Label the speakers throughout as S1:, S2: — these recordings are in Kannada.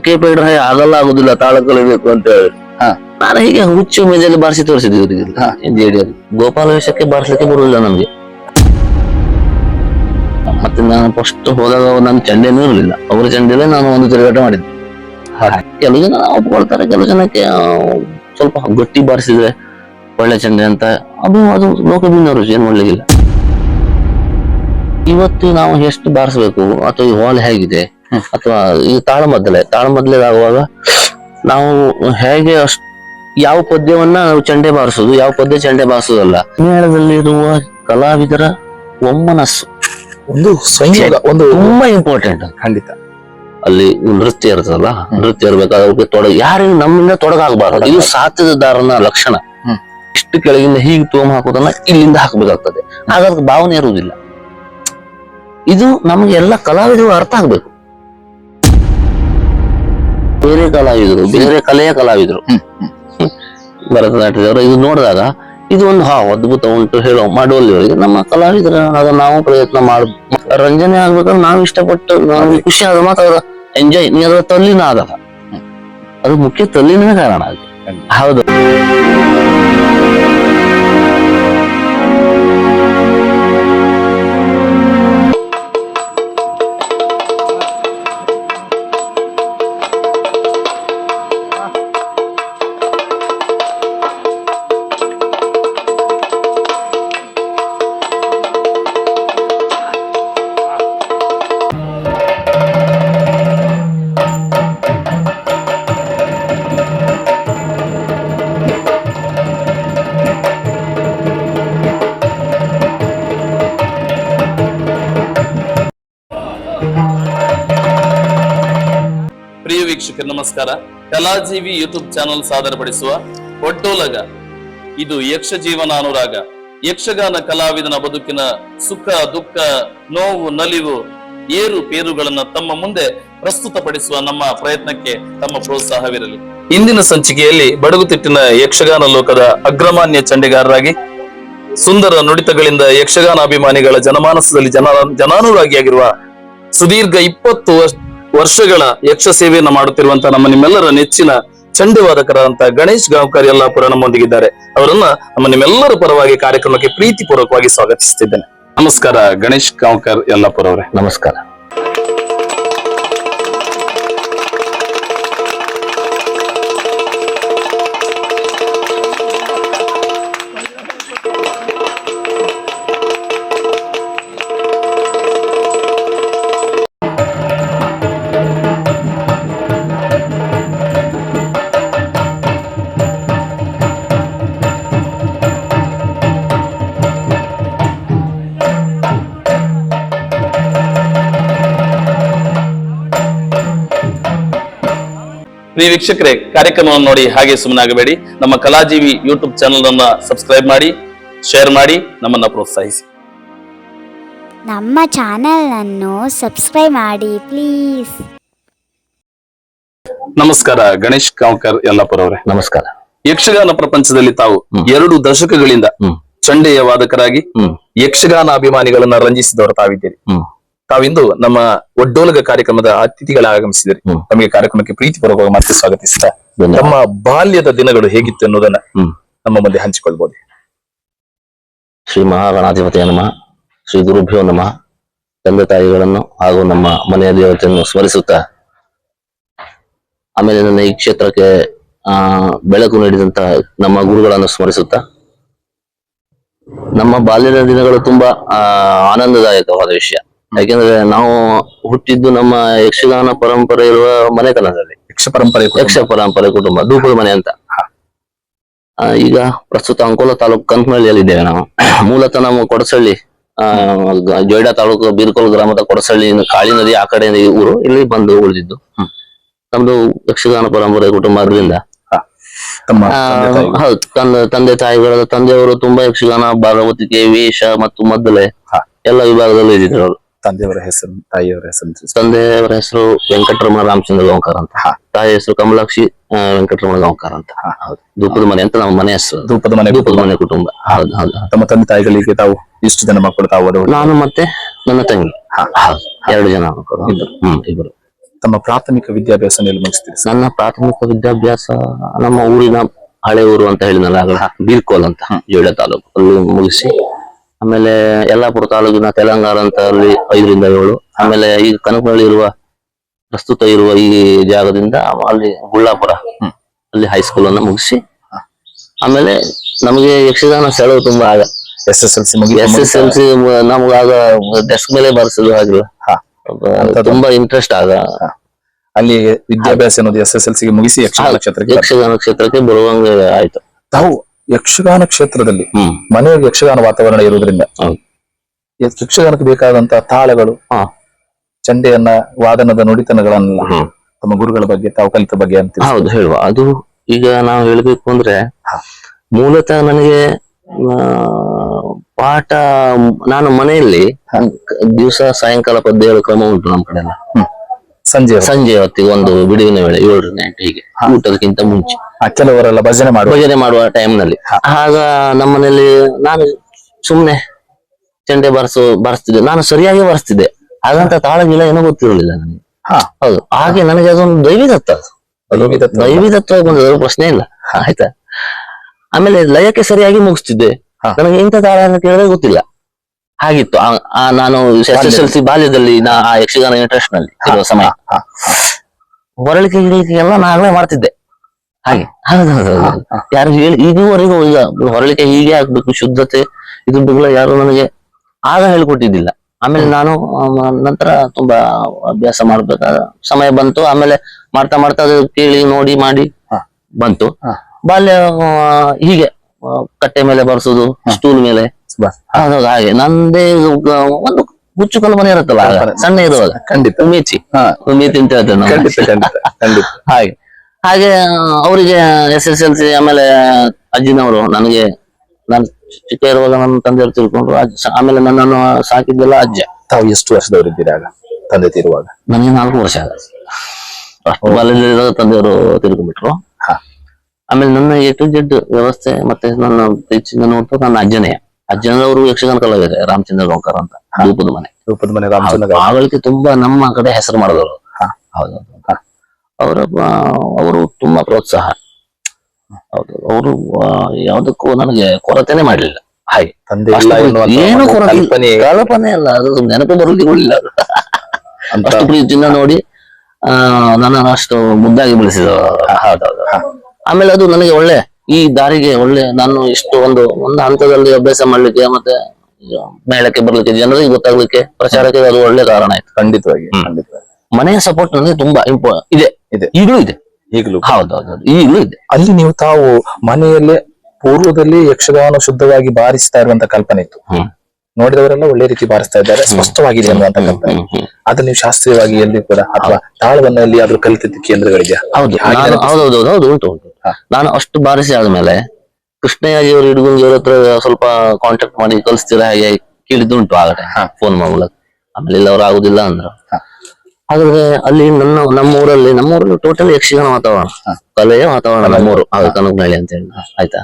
S1: ಕೇಪ್ ಹಾಗೆ ಆಗಲ್ಲ ಆಗುದಿಲ್ಲ ತಾಳ ಕಲಿಬೇಕು ಅಂತ ಹೇಳಿ.
S2: ಹಾ.
S1: ನಾನು ಹೀಗೆ ಹುಚ್ಚು ಮೇಜಲ್ಲಿ ಬಾರಿಸಿ ತೋರಿಸಿದ್ವಿ ಇವರಿಗೆ. ಗೋಪಾಲ ವೇಷಕ್ಕೆ ಬಾರಿಸ್ಲಿಕ್ಕೆ ಬರುವುದಿಲ್ಲ ನಮ್ಗೆ. ಮತ್ತೆ ನಾನು ಫಸ್ಟ್ ಹೋದಾಗ ನನ್ನ ಚಂಡೆನೂ ಇರಲಿಲ್ಲ. ಅವರ ಚಂಡೇಲೇ ನಾನು ಒಂದು ತಿರುಗಾಟ ಮಾಡಿದ್ದೆ. ಕೆಲವು ಜನ ಒಪ್ಕೊಳ್ತಾರೆ ಕೆಲವು ಜನಕ್ಕೆ ಸ್ವಲ್ಪ ಗಟ್ಟಿ ಬಾರಿಸಿದ್ರೆ ಒಳ್ಳೆ ಚಂಡೆ ಅಂತ. ಅದು ಅದು ಲೋಕದಿಂದ ರುಚಿ ಏನು ಮಾಡ್ಲಿಕ್ಕಿಲ್ಲ ಇವತ್ತು ನಾವು ಎಷ್ಟು ಬಾರಿಸ್ಬೇಕು? ಅಥವಾ ಈ ಹಾಲ್ ಹೇಗಿದೆ. ಅಥವಾ ಈ ತಾಳಮದ್ದಲೆ ತಾಳಮದ್ದಲೆದಾಗುವಾಗ ನಾವು ಹೇಗೆ ಅಷ್ಟ್ ಯಾವ ಪದ್ಯವನ್ನ ನಾವು ಚಂಡೆ ಬಾರಿಸೋದು ಯಾವ ಪದ್ಯ ಚಂಡೆ ಬಾರಿಸೋದಲ್ಲ ಮೇಳದಲ್ಲಿರುವ ಕಲಾವಿದರ ಒಮ್ಮನಸ್ಸು.
S2: ಒಂದು ಸಂಯೋಗ ಒಂದು
S1: ತುಂಬಾ ಇಂಪಾರ್ಟೆಂಟ್
S2: ಖಂಡಿತ.
S1: ಅಲ್ಲಿ ನೃತ್ಯ ಇರ್ತದಲ್ಲ ನೃತ್ಯ ಇರ್ಬೇಕಾದ್ರೆ ಅವ್ರಿಗೆ ತೊಡಗ ಯಾರಿಗೂ ನಮ್ಮಿಂದ ತೊಡಗಾಗಬಾರದು. ಇದು ಸಾತ್ಯದಾರನ ಲಕ್ಷಣ. ಇಷ್ಟು ಕೆಳಗಿಂದ ಹೀಗೆ ತೋಮ ಹಾಕೋದನ್ನ ಇಲ್ಲಿಂದ ಹಾಕಬೇಕಾಗ್ತದೆ. ಆಗ ಅದಕ್ಕೆ ಭಾವನೆ ಇರುವುದಿಲ್ಲ. ಇದು ನಮಗೆ ಎಲ್ಲ ಕಲಾವಿದರು ಅರ್ಥ ಆಗ್ಬೇಕು. ಬೇರೆ ಕಲಾವಿದರು ಬೇರೆ ಕಲೆಯ ಕಲಾವಿದರು. ಭರತನಾಟ್ಯದವರು ಇದು ನೋಡಿದಾಗ ಇದು ಒಂದು ಹಾ ಅದ್ಭುತ ಉಂಟು ಹೇಳೋ ಮಾಡುವಲ್ಲಿವರೆಗೆ ನಮ್ಮ ಕಲಾವಿದರ ಅದನ್ನ ನಾವು ಪ್ರಯತ್ನ ಮಾಡ ರಂಜನೆ ಆಗ್ಬೇಕಾದ್ರೆ ನಾವು ಇಷ್ಟಪಟ್ಟು ನಾವು ಖುಷಿ ಆದ ಮಾತ್ರ ಎಂಜಾಯ್ ಅದರ ತಲ್ಲಿನ ಆಗಲ್ಲ ಅದು ಮುಖ್ಯ ತಲ್ಲಿನ ಕಾರಣ ಅದು. ಹೌದು.
S3: ನಮಸ್ಕಾರ. ಕಲಾಜೀವಿ ಯೂಟ್ಯೂಬ್ ಚಾನಲ್ ಸಾದರಪಡಿಸುವ ಒಡ್ಡೋಲಗ ಇದು ಯಕ್ಷ ಜೀವನ ಅನುರಾಗ. ಯಕ್ಷಗಾನ ಕಲಾವಿದನ ಬದುಕಿನ ಸುಖ, ದುಃಖ, ನೋವು, ನಲಿವು, ಏರು ಪೇರುಗಳನ್ನ ತಮ್ಮ ಮುಂದೆ ಪ್ರಸ್ತುತಪಡಿಸುವ ನಮ್ಮ ಪ್ರಯತ್ನಕ್ಕೆ ತಮ್ಮ ಪ್ರೋತ್ಸಾಹವಿರಲಿ. ಇಂದಿನ ಸಂಚಿಕೆಯಲ್ಲಿ ಬಡಗುತಿಟ್ಟಿನ ಯಕ್ಷಗಾನ ಲೋಕದ ಅಗ್ರಮಾನ್ಯ ಚಂಡಿಗಾರರಾಗಿ, ಸುಂದರ ನುಡಿತಗಳಿಂದ ಯಕ್ಷಗಾನ ಅಭಿಮಾನಿಗಳ ಜನಮಾನಸದಲ್ಲಿ ಜನ ಜನಾನುರಾಗಿಯಾಗಿರುವ ಸುದೀರ್ಘ ಇಪ್ಪತ್ತು ವರ್ಷ- ವರ್ಷಗಳ ಯಕ್ಷ ಸೇವೆಯನ್ನ ಮಾಡುತ್ತಿರುವಂತಹ ನಮ್ಮ ನಿಮ್ಮೆಲ್ಲರ ನೆಚ್ಚಿನ ಚಂಡವಾದಕರಾದಂತಹ ಗಣೇಶ್ ಗಾಂವ್ಕರ್ ಯಲ್ಲಾಪುರ ನಮ್ಮೊಂದಿಗಿದ್ದಾರೆ. ಅವರನ್ನ ನಮ್ಮ ನಿಮ್ಮೆಲ್ಲರ ಪರವಾಗಿ ಕಾರ್ಯಕ್ರಮಕ್ಕೆ ಪ್ರೀತಿಪೂರ್ವಕವಾಗಿ ಸ್ವಾಗತಿಸುತ್ತಿದ್ದೇನೆ ನಮಸ್ಕಾರ, ಗಣೇಶ್ ಗಾಂವ್ಕರ್ ಯಲ್ಲಾಪುರ ಅವರೇ
S1: ನಮಸ್ಕಾರ.
S3: ಪ್ರಿಯ ವೀಕ್ಷಕರೇ ಕಾರ್ಯಕ್ರಮವನ್ನು ನೋಡಿ ಹಾಗೆ ಸುಮ್ಮನಾಗಬೇಡಿ ನಮ್ಮ ಕಲಾಜೀವಿ ಯೂಟ್ಯೂಬ್ ಚಾನಲ್ ಅನ್ನ ಸಬ್ಸ್ಕ್ರೈಬ್ ಮಾಡಿ ಶೇರ್ ಮಾಡಿ ನಮ್ಮನ್ನ ಪ್ರೋತ್ಸಾಹಿಸಿ.
S4: ನಮ್ಮ ಚಾನೆಲನ್ನು ಸಬ್ಸ್ಕ್ರೈಬ್ ಮಾಡಿ ಪ್ಲೀಸ್
S3: ನಮಸ್ಕಾರ ಗಣೇಶ್ ಕಾಂಕರ್ ಯಲ್ಲಾಪುರ ಅವರೇ.
S1: ನಮಸ್ಕಾರ.
S3: ಯಕ್ಷಗಾನ ಪ್ರಪಂಚದಲ್ಲಿ ತಾವು ಎರಡು ದಶಕಗಳಿಂದ
S1: ಹ್ಮ್.
S3: ಚಂಡೆಯ ವಾದಕರಾಗಿ
S1: ಹ್ಮ್.
S3: ಯಕ್ಷಗಾನ ಅಭಿಮಾನಿಗಳನ್ನ ರಂಜಿಸಿದವರು ತಾವಿದ್ದೀರಿ
S1: ಹ್ಮ್.
S3: ತಾವಿಂದು ನಮ್ಮ ಒಡ್ಡೋಲಗ ಕಾರ್ಯಕ್ರಮದ ಅತಿಥಿಗಳ ಆಗಮಿಸಿದ್ರಿ.
S1: ಹ್ಮ್.
S3: ತಮಗೆ ಕಾರ್ಯಕ್ರಮಕ್ಕೆ ಪ್ರೀತಿಪೂರ್ವಕವಾಗಿ ಮತ್ತೆ ಸ್ವಾಗತಿಸ್ತಾ. ನಮ್ಮ ಬಾಲ್ಯದ ದಿನಗಳು ಹೇಗಿತ್ತು ಅನ್ನೋದನ್ನ
S1: ಹ್ಮ್.
S3: ನಮ್ಮ ಮುಂದೆ ಹಂಚಿಕೊಳ್ಬಹುದು
S1: ಶ್ರೀ ಮಹಾಗಣಾಧಿಪತಿಯ ನಮಃ ಶ್ರೀ ಗುರುಭ್ಯೋ ನಮಃ. ತಂದೆ ತಾಯಿಗಳನ್ನು ಹಾಗೂ ನಮ್ಮ ಮನೆಯ ದೇವತೆಯನ್ನು ಸ್ಮರಿಸುತ್ತಾ ಆಮೇಲೆ ನನ್ನ ಈ ಕ್ಷೇತ್ರಕ್ಕೆ ಆ ಬೆಳಕು ನೀಡಿದಂತ ನಮ್ಮ ಗುರುಗಳನ್ನು ಸ್ಮರಿಸುತ್ತಾ ನಮ್ಮ ಬಾಲ್ಯದ ದಿನಗಳು ತುಂಬಾ ಆನಂದದಾಯಕವಾದ ವಿಷಯ. ಯಾಕೆಂದ್ರೆ ನಾವು ಹುಟ್ಟಿದ್ದು ನಮ್ಮ ಯಕ್ಷಗಾನ ಪರಂಪರೆ ಇರುವ ಮನೆತನದಲ್ಲಿ.
S3: ಯಕ್ಷ ಪರಂಪರೆ
S1: ಯಕ್ಷ ಪರಂಪರೆ ಕುಟುಂಬ ದೂಪದ ಮನೆ ಅಂತ. ಆ, ಈಗ ಪ್ರಸ್ತುತ ಅಂಕೋಲ ತಾಲೂಕು ಕಂಕನಹಳ್ಳಿಯಲ್ಲಿ ಇದ್ದೇವೆ ನಾವು. ಮೂಲತಃ ನಮ್ಮ ಕೊಡಸಳ್ಳಿ ಆ ಗ- ಜೊಯ್ಡಾ ತಾಲೂಕು ಬೀರ್ಕೋಲ್ ಗ್ರಾಮದ ಕೊಡಸಳ್ಳಿ ಕಾಳಿ ನದಿ ಆ ಕಡೆ ಈ ಊರು ಇಲ್ಲಿ ಬಂದು ಉಳಿದಿದ್ದು.
S3: ಹ್ಮ್.
S1: ನಮ್ದು ಯಕ್ಷಗಾನ ಪರಂಪರೆ ಕುಟುಂಬ ಅದರಿಂದ
S3: ತಮ್ಮ
S1: ಆ,
S3: ತಂದೆ ತಾಯಿ.
S1: ಹೌದು ತಂದೆ ತಂದೆ ತಾಯಿಗಳ ತಂದೆಯವರು ತುಂಬಾ ಯಕ್ಷಗಾನ ಭಾಗವತಿಕೆ ವೇಷ ಮತ್ತು ಮದ್ದಲೆ
S3: ಹಾ.
S1: ಎಲ್ಲ ವಿಭಾಗದಲ್ಲೂ ಇದ್ದಿದ್ರು ಅವರು
S3: ತಂದೆಯವರ ಹೆಸರು ತಾಯಿಯವರ ಹೆಸರು.
S1: ತಂದೆಯವರ ಹೆಸರು ವೆಂಕಟರಮಣ ರಾಮಚಂದ್ರ ಗಾಂವ್ಕರ್ ಅಂತ ತಾಯಿ ಹೆಸರು ಕಮಲಾಕ್ಷಿ ವೆಂಕಟರಮಣ ಗಾಂವ್ಕರ್ ಅಂತ. ಹೌದು. ಧೂಪದ ಮನೆ ಅಂತ ನಮ್ಮ ಮನೆ ಹೆಸರು.
S3: ಧೂಪದ ಮನೆ
S1: ಧೂಪದ ಮನೆ ಕುಟುಂಬ. ಹೌದು ಹೌದು.
S3: ತಮ್ಮ ತಂದೆ ತಾಯಿಗಳಿಗೆ ತಾವು ಇಷ್ಟು ಜನ ಮಕ್ಕಳು ತಾವು
S1: ನಾನು ಮತ್ತೆ ನನ್ನ ತಂಗಿ. ಹೌದು. ಎರಡು ಜನ ಮಕ್ಕಳು. ಹ್ಮ್ ಇಬ್ಬರು
S2: ತಮ್ಮ ಪ್ರಾಥಮಿಕ ವಿದ್ಯಾಭ್ಯಾಸ ಎಲ್ಲಿ ಮುಗಿಸ್ತೀರಿ?
S1: ನನ್ನ ಪ್ರಾಥಮಿಕ ವಿದ್ಯಾಭ್ಯಾಸ ನಮ್ಮ ಊರಿನ ಹಳೆ ಊರು ಅಂತ ಹೇಳಿದ್ನಲ್ಲ ಆಗಲ ಬೀರ್ಕೋಲ್ ಅಂತ ಜೋಳ ತಾಲೂಕು. ಅಲ್ಲಿ ಮುಗಿಸಿ ಆಮೇಲೆ ಯಲ್ಲಾಪುರ ತಾಲೂಕಿನ ತೆಲಂಗಾಣ ಅಂತ ಅಲ್ಲಿ ಐದರಿಂದ ಏಳು. ಆಮೇಲೆ ಈಗ ಕನಕನಹಳ್ಳಿ ಇರುವ ಪ್ರಸ್ತುತ ಇರುವ ಈ ಜಾಗದಿಂದ ಅಲ್ಲಿ ಗುಳ್ಳಾಪುರ. ಅಲ್ಲಿ ಹೈಸ್ಕೂಲ್ ಅನ್ನ ಮುಗಿಸಿ ಆಮೇಲೆ ನಮಗೆ ಯಕ್ಷಗಾನ ಸೆಳವು ತುಂಬಾ ಆಗ.
S2: ಎಸ್ ಎಸ್ ಎಲ್ ಸಿ ಮುಗಿ
S1: ಎಸ್ ಎಸ್ ಎಲ್ ಸಿ ನಮಗಾಗ ಡೆಸ್ಕ್ ಮೇಲೆ ಬರ್ಸೋದು ಆಗಿಲ್ಲ
S2: ಹಾ.
S1: ತುಂಬಾ ಇಂಟ್ರೆಸ್ಟ್ ಆಗ.
S2: ಅಲ್ಲಿ ವಿದ್ಯಾಭ್ಯಾಸ ಅನ್ನೋದು ಎಸ್ ಎಸ್ ಎಲ್ ಸಿ ಮುಗಿಸಿ ಯಕ್ಷಗಾನ ಕ್ಷೇತ್ರಕ್ಕೆ.
S1: ಯಕ್ಷಗಾನ ಕ್ಷೇತ್ರಕ್ಕೆ ಬರುವಂಗೆ ಆಯ್ತು.
S2: ತಾವು ಯಕ್ಷಗಾನ ಕ್ಷೇತ್ರದಲ್ಲಿ ಮನೆಯಲ್ಲಿ ಯಕ್ಷಗಾನ ವಾತಾವರಣ ಇರುವುದರಿಂದ. ಯಕ್ಷಗಾನಕ್ಕೆ ಬೇಕಾದಂತ ತಾಳಗಳು. ಚಂಡೆಯನ್ನ ವಾದನದ ನುಡಿತನಗಳನ್ನ. ತಮ್ಮ ಗುರುಗಳ ಬಗ್ಗೆ ತಾವು ಕಲಿತ ಬಗ್ಗೆ ಅಂತ.
S1: ಹೌದು ಹೇಳುವ ಅದು ಈಗ ನಾವು ಹೇಳ್ಬೇಕು ಅಂದ್ರೆ. ಮೂಲತಃ ನನಗೆ ಪಾಠ ನಾನು ಮನೆಯಲ್ಲಿ ದಿವಸ ಸಾಯಂಕಾಲ ಪದ್ಯ ಹೇಳೋ ಕ್ರಮ ಉಂಟು ನಮ್ಮ ಕಡೆ ಎಲ್ಲ
S2: ಸಂಜೆ ಹೊತ್ತು.
S1: ಸಂಜೆ ಹೊತ್ತಿಗೆ ಒಂದು ಬಿಡುವಿನ ವೇಳೆ ಏಳರಿಂದ ಎಂಟು ಹೀಗೆ ಊಟದಕ್ಕಿಂತ ಮುಂಚೆ.
S2: ಆ, ಕೆಲವರೆಲ್ಲ ಭಜನೆ ಮಾಡುವ
S1: ಭಜನೆ ಮಾಡುವ time ನಲ್ಲಿ. ಆಗ ನಮ್ಮನೆಯಲ್ಲಿ ನಾನು ಸುಮ್ನೆ ಚಂಡೆ ಬರ್ಸು ಬರ್ಸ್ತಿದ್ದೆ. ನಾನು ಸರಿಯಾಗಿ ಬರ್ಸ್ತಿದ್ದೆ. ಹಾಗಂತ ತಾಳಗಿಲ್ಲ ಏನೋ ಗೊತ್ತಿರಲಿಲ್ಲ ನನಗೆ.
S2: ಹಾ.
S1: ಹೌದು. ಹಾಗೆ ನನಗೆ ಅದೊಂದು ದೈವಿದತ್ತ. ಅದು ಬಂದದ್ದು ಅದು ಪ್ರಶ್ನೆ ಇಲ್ಲ. ಆಯ್ತಾ? ಆಮೇಲೆ ಲಯಕ್ಕೆ ಸರಿಯಾಗಿ ಮುಗಿಸ್ತಿದ್ದೆ.
S2: ಹಾ.
S1: ನನಗೆ ಇಂಥ ತಾಳ ಅಂತ ಕೇಳಿದ್ರೆ ಗೊತ್ತಿಲ್ಲ. ಹಾಗಿತ್ತು. ಆ- ಆ ನಾನು ಎಸ್ ಎಸ್ ಎಲ್ ಸಿ ಬಾಲ್ಯದಲ್ಲಿ ನಾ ಆ ಯಕ್ಷಗಾನ ಇಂಟ್ರೆಸ್ಟ್ನಲ್ಲಿ ಇರುವ ಸಮಯ.
S2: ಹಾ,
S1: ಹೊರಳಿಕೆ ಗಿಳಿಕೆ ಎಲ್ಲ ನಾನೇ ಮಾಡ್ತಿದ್ದೆ. ಹಾಗೆ. ಹೌದು ಹೌದು ಹೌದು. ಯಾರು ಹೇಳಿ ಇದುವರೆಗೂ ಈಗ ಹೊರಳಿಕೆ ಹೀಗೆ ಆಗ್ಬೇಕು ಶುದ್ಧತೆ ಇದು ಬಗ್ಗೆ ಯಾರು ನನಗೆ ಆಗ ಹೇಳ್ಕೊಟ್ಟಿದ್ದಿಲ್ಲ. ಆಮೇಲೆ ನಾನು ಆಮ, ನಂತರ ತುಂಬಾ ಅಭ್ಯಾಸ ಮಾಡ್ಬೇಕಾದ ಸಮಯ ಬಂತು. ಆಮೇಲೆ ಮಾಡ್ತಾ ಮಾಡ್ತಾ ಅದು ಕೇಳಿ ನೋಡಿ ಮಾಡಿ
S2: ಹಾ.
S1: ಬಂತು.
S2: ಹಾ.
S1: ಬಾಲ್ಯ ಆ, ಹೀಗೆ. ಕಟ್ಟೆ ಮೇಲೆ ಬರ್ಸೋದು ಸ್ಟೂಲ್ ಮೇಲೆ. ಹಾಗೆ. ನಂದೇ ಒಂದು ಹುಚ್ಚು ಕಲ್ಪನೆ ಇರುತ್ತಲ್ಲ ಸಣ್ಣ ಇರುವಾಗ
S2: ಖಂಡಿತ.
S1: ಉಮೇಚಿ.
S2: ಹಾ.
S1: ಉಮೇತಿ ಅಂತ
S2: ಹೇಳ್ತೇನೆ
S1: ಹಾಗೆ. ಹಾಗೆ ಅವರಿಗೆ ಎಸ್ ಎಸ್ ಎಲ್ ಸಿ ಆಮೇಲೆ ಅಜ್ಜಿನವರು ನನಗೆ ನಾನು ಚಿಕ್ಕ ಇರುವಾಗ ನನ್ನ ತಂದೆಯವರು ತಿಳ್ಕೊಂಡ್ರು ಆಮೇಲೆ ನನ್ನನ್ನು ಸಾಕಿದ್ದೆಲ್ಲ ಅಜ್ಜ.
S2: ತಾವು ಎಷ್ಟು ವರ್ಷದವರು ಇದ್ದೀರಾಗ ತಂದೆ ತಿರುವಾಗ?
S1: ನನಗೆ ನಾಲ್ಕು ವರ್ಷ ಆಗ ತಂದೆಯವರು ತಿಳ್ಕೊಂಡ್ಬಿಟ್ರು. ಆಮೇಲೆ ನನ್ನ ಎ ಟು ಜೆಡ್ ವ್ಯವಸ್ಥೆ ಮತ್ತೆ ನನ್ನ ಹೆಚ್ಚಿನ ನೋಡ್ತು ನನ್ನ ಅಜ್ಜನೆಯ ಅಜ್ಜನವರು ಯಕ್ಷಗಾನ ಕಲಾವಿದ ರಾಮಚಂದ್ರ ಗಾಂವ್ಕರ್ ಅಂತ ಧೂಪದ ಮನೆ.
S2: ರೂಪದ ಮನೆ ರಾಮಚಂದ್ರ
S1: ಆಗಳಿಗೆ ತುಂಬಾ ನಮ್ಮ ಕಡೆ ಹೆಸರು ಮಾಡಿದವರು. ಹೌದು ಅವರ ಅವರು ತುಂಬಾ ಪ್ರೋತ್ಸಾಹ. ಹೌದು ಅವರು ಯಾವ್ದಕ್ಕೂ ನನಗೆ ಕೊರತೆನೆ ಮಾಡಲಿಲ್ಲ. ಹಾಗೆ.
S2: ತಂದೆ
S1: ಏನು ಕೊರತೆ
S2: ಕಲ್ಪನೆ
S1: ಅಲ್ಲ. ಅದು ನೆನಪು
S2: ಬರಲಿಲ್ಲ
S1: ಅಷ್ಟು ಪ್ರೀತಿಯಿಂದ ನೋಡಿ ಆ ನನ್ನನ್ನು ಅಷ್ಟು ಮುದ್ದಾಗಿ ಬೆಳೆಸಿದ ಹೌದೌದು ಆಮೇಲೆ ಅದು ನನಗೆ ಒಳ್ಳೆ ಈ ದಾರಿಗೆ ಒಳ್ಳೆ ನಾನು ಇಷ್ಟು ಒಂದು ಒಂದು ಹಂತದಲ್ಲಿ ಅಭ್ಯಾಸ ಮಾಡ್ಲಿಕ್ಕೆ ಮತ್ತೆ ಮೇಳಕ್ಕೆ ಬರ್ಲಿಕ್ಕೆ ಜನರಿಗೆ ಗೊತ್ತಾಗ್ಲಿಕ್ಕೆ ಪ್ರಚಾರಕ್ಕೆ ಅದು ಒಳ್ಳೆ ಕಾರಣ ಆಯ್ತು.
S2: ಖಂಡಿತವಾಗಿ. ಖಂಡಿತವಾಗಿ.
S1: ಮನೆಯ ಸಪೋರ್ಟ್ ನನಗೆ ತುಂಬಾ ಇಂಪೋ ಇದೆ.
S2: ಇದೆ.
S1: ಈಗಲೂ ಇದೆ.
S2: ಈಗಲೂ.
S1: ಹೌದೌದು ಈಗಲೂ ಇದೆ.
S2: ಅಲ್ಲಿ ನೀವು ತಾವು ಮನೆಯಲ್ಲೇ ಪೂರ್ವದಲ್ಲಿ ಯಕ್ಷಗಾನ ಶುದ್ಧವಾಗಿ ಬಾರಿಸ್ತಾ ಇರುವಂತ ಕಲ್ಪನೆ ಇತ್ತು. ನೋಡಿದವರೆಲ್ಲ ಒಳ್ಳೆ ರೀತಿ ಬಾರಿಸ್ತಾ ಇದ್ದಾರೆ ಸ್ಪಷ್ಟವಾಗಿದೆ ಅನ್ನುವಂತ ಕಲ್ಪನೆ
S1: ಹ್ಮ್, ಹ್ಮ್.
S2: ಅದು ನೀವು ಶಾಸ್ತ್ರೀಯವಾಗಿ ಎಲ್ಲಿ ಕೂಡ ಅಥವಾ ತಾಳವನ್ನ ಎಲ್ಲಿ ಆದ್ರೂ ಕಲಿತಿದ್ದ ಕೇಂದ್ರಗಳಿದೆಯಾ
S1: ಹೌದು. ಹೌದೌದು ಹೌದು ಉಂಟು. ನಾನು ಅಷ್ಟು ಬಾರಿಸಿ ಆದ್ಮೇಲೆ ಕೃಷ್ಣಯ್ಯಜಿಯವರು ಇಡುಗುಂಜಿಯವ್ರ ಹತ್ರ ಸ್ವಲ್ಪ ಕಾಂಟ್ಯಾಕ್ಟ್ ಮಾಡಿ ಕಲಿಸ್ತೀರಾ ಹಾಗೆ ಕೇಳಿದ್ದುಂಟು ಆಗಡೆ
S2: ಹಾ.
S1: ಫೋನ್ ಮೂಲಕ ಆಮೇಲೆ ಇಲ್ಲ ಅವ್ರು ಆಗುದಿಲ್ಲ ಅಂದ್ರು ಆದ್ರೆ ಅಲ್ಲಿ ನನ್ನ ನಮ್ಮ ಊರಲ್ಲಿ ನಮ್ಮ ಊರಲ್ಲಿ ಟೋಟಲ್ ಯಕ್ಷಗಾನ ವಾತಾವರಣ. ಕಲೆಯ ವಾತಾವರಣ ನಮ್ಮೂರು ಕನಕನಹಳ್ಳಿ ಅಂತ ಹೇಳಿ ಆಯ್ತಾ